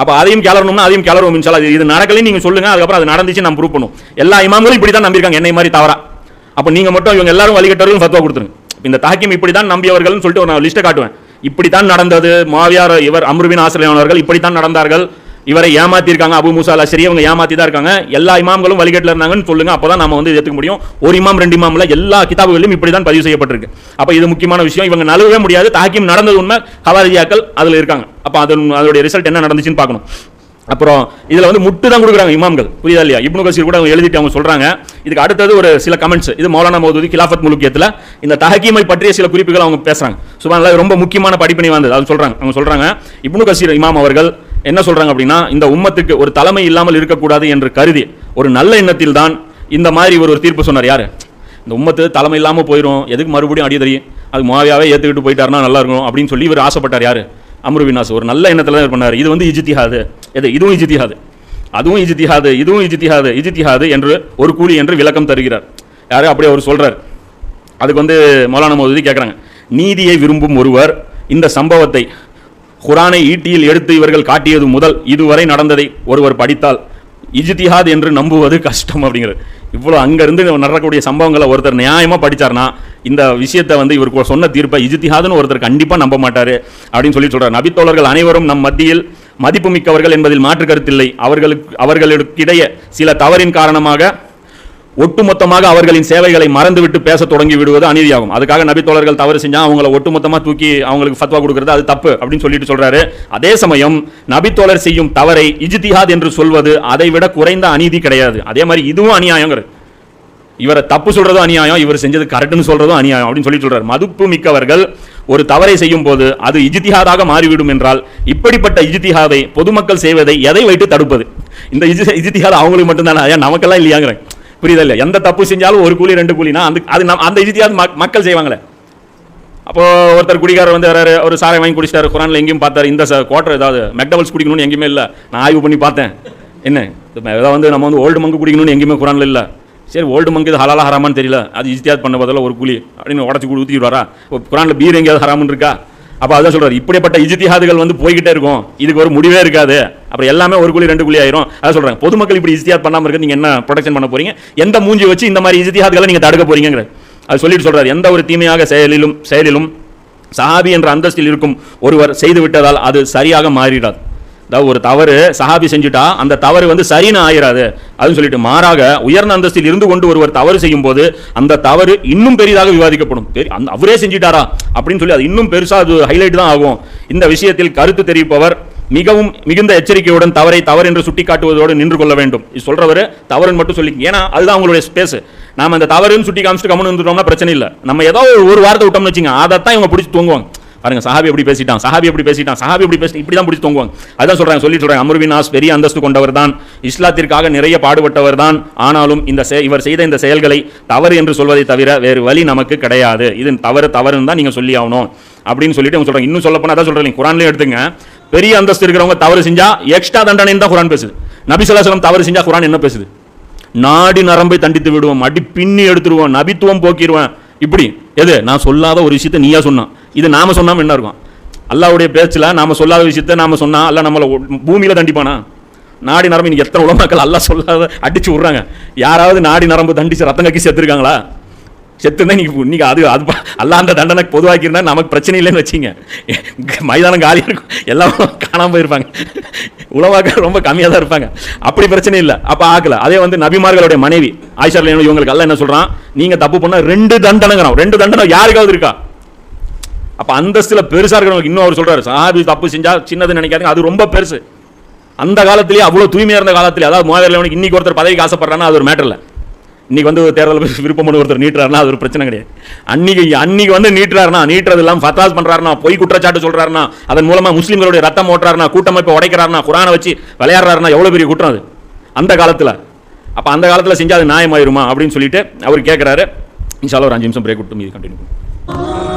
அப்போ அதையும் கிளறணும்னா அதையும் கிளறுவோம் இன்ஷால்லா. இது நடக்கலையும் நீங்கள் சொல்லுங்கள் அதுக்கப்புறம் அது நடந்துச்சு நம்ம ப்ரூவ் பண்ணும் எல்லா இமாம்களும் இப்படி தான் நம்பியிருக்காங்க என்னை மாதிரி தவறா. அப்போ நீங்கள் மட்டும் இவங்க எல்லாரும் வழிகட்டவர்களும் ஃபத்வா கொடுத்துருங்க. இந்த தாக்கியம் இப்படி தான் நம்பியவர்கள்னு சொல்லிட்டு ஒரு நான் லிஸ்ட்டை காட்டுவேன். இப்படி தான் நடந்தது மாவியார் இவர் அமருவின் ஆசிரியர் இப்படி தான் நடந்தார்கள். இவரை ஏமாத்திருக்காங்க அபு மூசா சரி இவங்க ஏமாத்தி தான் இருக்காங்க. எல்லா இமாம்களும் வழிகட்டில் இருந்தாங்கன்னு சொல்லுங்க. அப்பதான் நம்ம வந்து ஏற்றுக்க முடியும். ஒரு இமாம் ரெண்டு இமாமில் எல்லா கிதாபுகளிலும் இப்படி தான் பதிவு செய்யப்பட்டிருக்கு. அப்போ இது முக்கியமான விஷயம். இவங்க நழுவவே முடியாது. தாக்கியம் நடந்தது உண்மை. ஹவாரியாக்கள் அதில் இருக்காங்க. அப்போ அதன் அதோடைய ரிசல்ட் என்ன நடந்துச்சுன்னு பார்க்கணும். அப்புறம் இதில் வந்து முட்டு தான் கொடுக்குறாங்க இமாம்கள். புரியுதா இல்லையா? இப்னு கசீர் கூட அவங்க எழுதிட்டு அவங்க சொல்கிறாங்க இதுக்கு அடுத்தது ஒரு சில கமெண்ட்ஸ் இது மௌலானா மௌதூதி கிலாஃபத் முழுக்கியத்தில் இந்த தஹகீமை பற்றிய சில குறிப்புகள் அவங்க பேசுகிறாங்க சுபான் ரொம்ப முக்கியமான படிப்பினை வந்தது அது சொல்கிறாங்க அவங்க சொல்கிறாங்க இப்னு கசீர் இமாம் அவர்கள் என்ன சொல்கிறாங்க அப்படின்னா இந்த உம்மத்துக்கு ஒரு தலைமை இல்லாமல் இருக்கக்கூடாது என்று கருதி ஒரு நல்ல எண்ணத்தில் தான் இந்த மாதிரி இவர் ஒரு தீர்ப்பு சொன்னார். யார்? இந்த உம்மத்து தலைமை இல்லாமல் போயிடும் எதுக்கு மறுபடியும் அடி தெரியும்? அது மாவியாவே ஏற்றுக்கிட்டு போயிட்டாருன்னா நல்லா இருக்கும் அப்படின்னு சொல்லி இவர் ஆசைப்பட்டார். யார்? அமருவினாஸ் ஒரு நல்ல எண்ணத்தில் தான் பண்ணார். இது வந்து இஜித்திஹாது. எது? இதுவும் இஜித்திஹாது. அதுவும் இஜித்திஹாது. இதுவும் இஜித்திஹாது. இஜித்திஹாது என்று ஒரு கூலி என்று விளக்கம் தருகிறார். யார்? அப்படியே அவர் சொல்கிறார் அதுக்கு வந்து மௌலான மோதி கேட்குறாங்க நீதியை விரும்பும் ஒருவர் இந்த சம்பவத்தை குரானை ஈட்டியில் எடுத்து இவர்கள் காட்டியது முதல் இதுவரை நடந்ததை ஒருவர் படித்தால் இஜித்திஹாத் என்று நம்புவது கஷ்டம் அப்படிங்கிறது. இவ்வளோ அங்கேருந்து நடக்கக்கூடிய சம்பவங்களை ஒருத்தர் நியாயமாக படித்தார்னா இந்த விஷயத்தை வந்து இவர் சொன்ன தீர்ப்பை இஜித்திஹாதுன்னு ஒருத்தர் கண்டிப்பாக நம்ப மாட்டார் அப்படின்னு சொல்லி சொல்கிறார் நபித்தோழர்கள் அனைவரும் நம் மத்தியில் மதிப்புமிக்கவர்கள் என்பதில் மாற்று கருத்தில்லை. அவர்களுக்கு அவர்களுக்கிடையே சில தவறின் காரணமாக ஒட்டுமொத்தமாக அவர்களின் சேவைகளை மறந்துவிட்டு பேச தொடங்கி விடுவது அநீதியாகும். அதுக்காக நபித்தோழர்கள் தவறு செஞ்சா அவங்கள ஒட்டுமொத்தமாக தூக்கி அவங்களுக்கு ஃபத்வா கொடுக்கறது அது தப்பு அப்படின்னு சொல்லிட்டு சொல்றாரு. அதே சமயம் நபித்தோழர் செய்யும் தவறை இஜ்திஹாத் என்று சொல்வது அதை விட குறைந்த அநீதி கிடையாது. அதே மாதிரி இதுவும் அநியாயங்கிறது. இவரை தப்பு சொல்றதும் அநியாயம் இவர் செஞ்சது கரெக்டுன்னு சொல்றதும் அநியாயம் அப்படின்னு சொல்லி சொல்றாரு. மதுப்பு மிக்கவர்கள் ஒரு தவறை செய்யும் போது அது இஜ்திஹாதாக மாறிவிடும் என்றால் இப்படிப்பட்ட இஜ்திஹாதை பொதுமக்கள் செய்வதை எதை வைத்து தடுப்பது? இந்த இஜ்- இஜ்திஹாத் அவங்களுக்கு மட்டும்தானே? ஐயா நமக்கெல்லாம் இல்லையாங்கிறேன். புரியுதா இல்லை எந்த தப்பு செஞ்சாலும் ஒரு கூலி ரெண்டு கூலினா அந்த அது அந்த இஜ்திஹாத் மக்கள் செய்வாங்களே. அப்போ ஒருத்தர் குடிகாரர் வந்து வராரு ஒரு சாரை வாங்கி குடிச்சிட்டாரு குரான்ல எங்கேயும் பார்த்தாரு இந்த குவார்டர் ஏதாவது மெக்டபல்ஸ் குடிக்கணும்னு எங்கேயுமே இல்லை. நான் ஆய்வு பண்ணி பார்த்தேன். என்ன? ஏதாவது வந்து நம்ம வந்து ஓல்டு மங்கு குடிக்கணும்னு எங்கேயுமே குரானில் இல்லை. சரி ஓல்டு மங்கு இது ஹலாலா ஹராமான்னு தெரியல. அது இஜ்தியாத் பண்ண பதில் ஒரு கூலி அப்படின்னு உடச்சி ஊற்றி வரா குரானில் பீர் எங்கேயாவது ஹராமுன்னு இருக்கா? அப்போ அதான் சொல்கிறார் இப்படிப்பட்ட இஜித்திஹாதுகள் வந்து போய்கிட்டே இருக்கும். இதுக்கு ஒரு முடிவே இருக்காது. அப்புறம் எல்லாமே ஒரு குழி ரெண்டு குழி ஆயிரும். அதான் சொல்கிறாங்க பொதுமக்கள் இப்படி இஜித்தியாத் பண்ணாமல் இருக்க நீங்கள் என்ன ப்ரொடெக்ஷன் பண்ண போகிறீங்க எந்த மூஞ்சி வச்சு இந்த மாதிரி இஜ்திஹாதுகளை நீங்கள் தடுக்க போகிறீங்கிற அது சொல்லிட்டு சொல்கிறார் எந்த ஒரு தீமையாக செயலிலும் செயலிலும் சஹாபி என்ற அந்தஸ்தில் இருக்கும் ஒருவர் செய்து விட்டதால் அது சரியாக மாறிடாது. அதாவது ஒரு தவறு சஹாபி செஞ்சுட்டா அந்த தவறு வந்து சரின்னு ஆயிராது. அதுன்னு சொல்லிட்டு மாறாக உயர்ந்த அந்தஸ்தில் இருந்து கொண்டு ஒருவர் தவறு செய்யும் போது அந்த தவறு இன்னும் பெரிதாக விவாதிக்கப்படும். பெரிய- அந்த அவரே செஞ்சிட்டாரா? அப்படின்னு சொல்லி அது இன்னும் பெருசாக அது ஹைலைட் தான் ஆகும். இந்த விஷயத்தில் கருத்து தெரிவிப்பவர் மிகவும் மிகுந்த எச்சரிக்கையுடன் தவறை தவறு என்று சுட்டிக்காட்டுவதோடு நின்று கொள்ள வேண்டும். இது சொல்றவர் தவறுன்னு மட்டும் சொல்லி ஏன்னா அதுதான் அவங்களுடைய ஸ்பேஸ் நாம அந்த தவறுன்னு சுட்டி காமிச்சிட்டு கம்மன் வந்துட்டோம்னா பிரச்சனை இல்லை. நம்ம ஏதோ ஒரு- வாரத்தை விட்டோம்னு வச்சுங்க அதை தான் இவங்க பிடிச்சி தூங்குவாங்க. பாருங்க சஹாபி எப்படி பேசிட்டான் சஹாபி எப்படி பேசிட்டான் சஹாபி எப்படி பேசி இப்படி தான் பிடிச்சி தூங்குவாங்க. அதான் சொல்றாங்க சொல்லி சொல்றாங்க அமர்வின் ஆஸ் பெரிய அந்தஸ்து கொண்டவர் தான் இஸ்லாத்திற்காக நிறைய பாடுபட்டவர் தான் ஆனாலும் இந்த செ- இவர் செய்த இந்த செயல்களை தவறு என்று சொல்வதை தவிர வேறு வழி நமக்கு கிடையாது. இது தவறு தவறுன்னு தான் நீங்க சொல்லி ஆகணும். அப்படின்னு சொல்லிட்டு அவங்க சொல்றாங்க. இன்னும் சொல்ல போனா அதான் சொல்றேன் குரான்லயே எடுத்துங்க பெரிய அந்தஸ்து இருக்கிறவங்க தவறு செஞ்சா எக்ஸ்ட்ரா தண்டனை தான் குரான் பேசுது. நபி ஸல்லல்லாஹு தவறு செஞ்சா குரான் என்ன பேசுது? நாடி நரம்பை தண்டித்து விடுவோம் அடி பின்னி எடுத்துருவோம் நபித்துவம் போக்கிடுவேன் இப்படி எது? நான் சொல்லாத ஒரு விஷயத்தை நீயா சொன்னான் இது நாம சொன்னாம என்ன இருக்கும். அல்லாவுடைய பேச்சில் நாம சொல்லாத விஷயத்தை நாம சொன்னா அல்ல நம்மளை பூமியில் பூமியில தண்டிப்பானா? நாடி நரம்பு இன்னைக்கு எத்தனை உலமாக்கள் அல்லா சொல்லாத அடிச்சு விட்றாங்க. யாராவது நாடி நரம்பு தண்டிச்சு ரத்தம் கக்கி சேர்த்துருக்காங்களா செத்துனா நீங்கள் இன்றைக்கி அது அது ப- அந்த தண்டனை பொதுவாக்கியிருந்தா நமக்கு பிரச்சனை இல்லைன்னு வச்சிங்க. மைதானம் காலியாக இருக்கும். எல்லாம் காணாமல் போயிருப்பாங்க. உலமாக்கள் ரொம்ப கம்மியாக தான் இருப்பாங்க. அப்படி பிரச்சனை இல்லை. அப்போ ஆக்கல. அதே வந்து நபிமார்களுடைய மனைவி ஆயிஷா இவங்களுக்கு எல்லாம் என்ன சொல்கிறான் நீங்கள் தப்பு பண்ணால் ரெண்டு தண்டனைங்கிறோம் ரெண்டு தண்டனை யாருக்காவது இருக்கா? அப்போ அந்தஸ்தில் பெருசாக இருக்கிறவங்க இன்னும் அவர் சொல்கிறார் சாபி தப்பு செஞ்சால் சின்னது நினைக்காதுங்க. அது ரொம்ப பெருசு. அந்த காலத்திலேயே அவ்வளோ தூய்மையாக இருந்த காலத்திலே அதாவது மூவாயிரம் இன்னைக்கு ஒருத்தர் பதவிக்கு ஆசைப்படுறாங்கன்னா அது ஒரு மேட்டர் இல்லை. இன்றைக்கி வந்து தேர்தல் விருப்பம் ஒருத்தர் நீட்டுறாருனா அது ஒரு பிரச்சனை கிடையாது. அன்னைக்கு அன்னைக்கு வந்து நீட்டுறாருனா நீட்டுறது இல்லாமல் ஃபத்தாஸ் பண்ணுறாருனா பொய் குற்றச்சாட்டு சொல்கிறாருனா அதன் மூலமாக முஸ்லீம்களுடைய ரத்தம் ஓட்டுறாருனா கூட்டமைப்பை உடைக்கிறாருனா குரானை வச்சு விளையாடுறாருனா எவ்வளோ பெரிய குற்றம் அது? அந்த காலத்தில். அப்போ அந்த காலத்தில் செஞ்சால் அது நியாயமாயிருமா அப்படின்னு சொல்லிட்டு அவர் கேட்குறாரு இன்ஷால்லா ஒரு அஞ்சு நிமிஷம் பிரேக் விட்டு மீது கண்டினியூ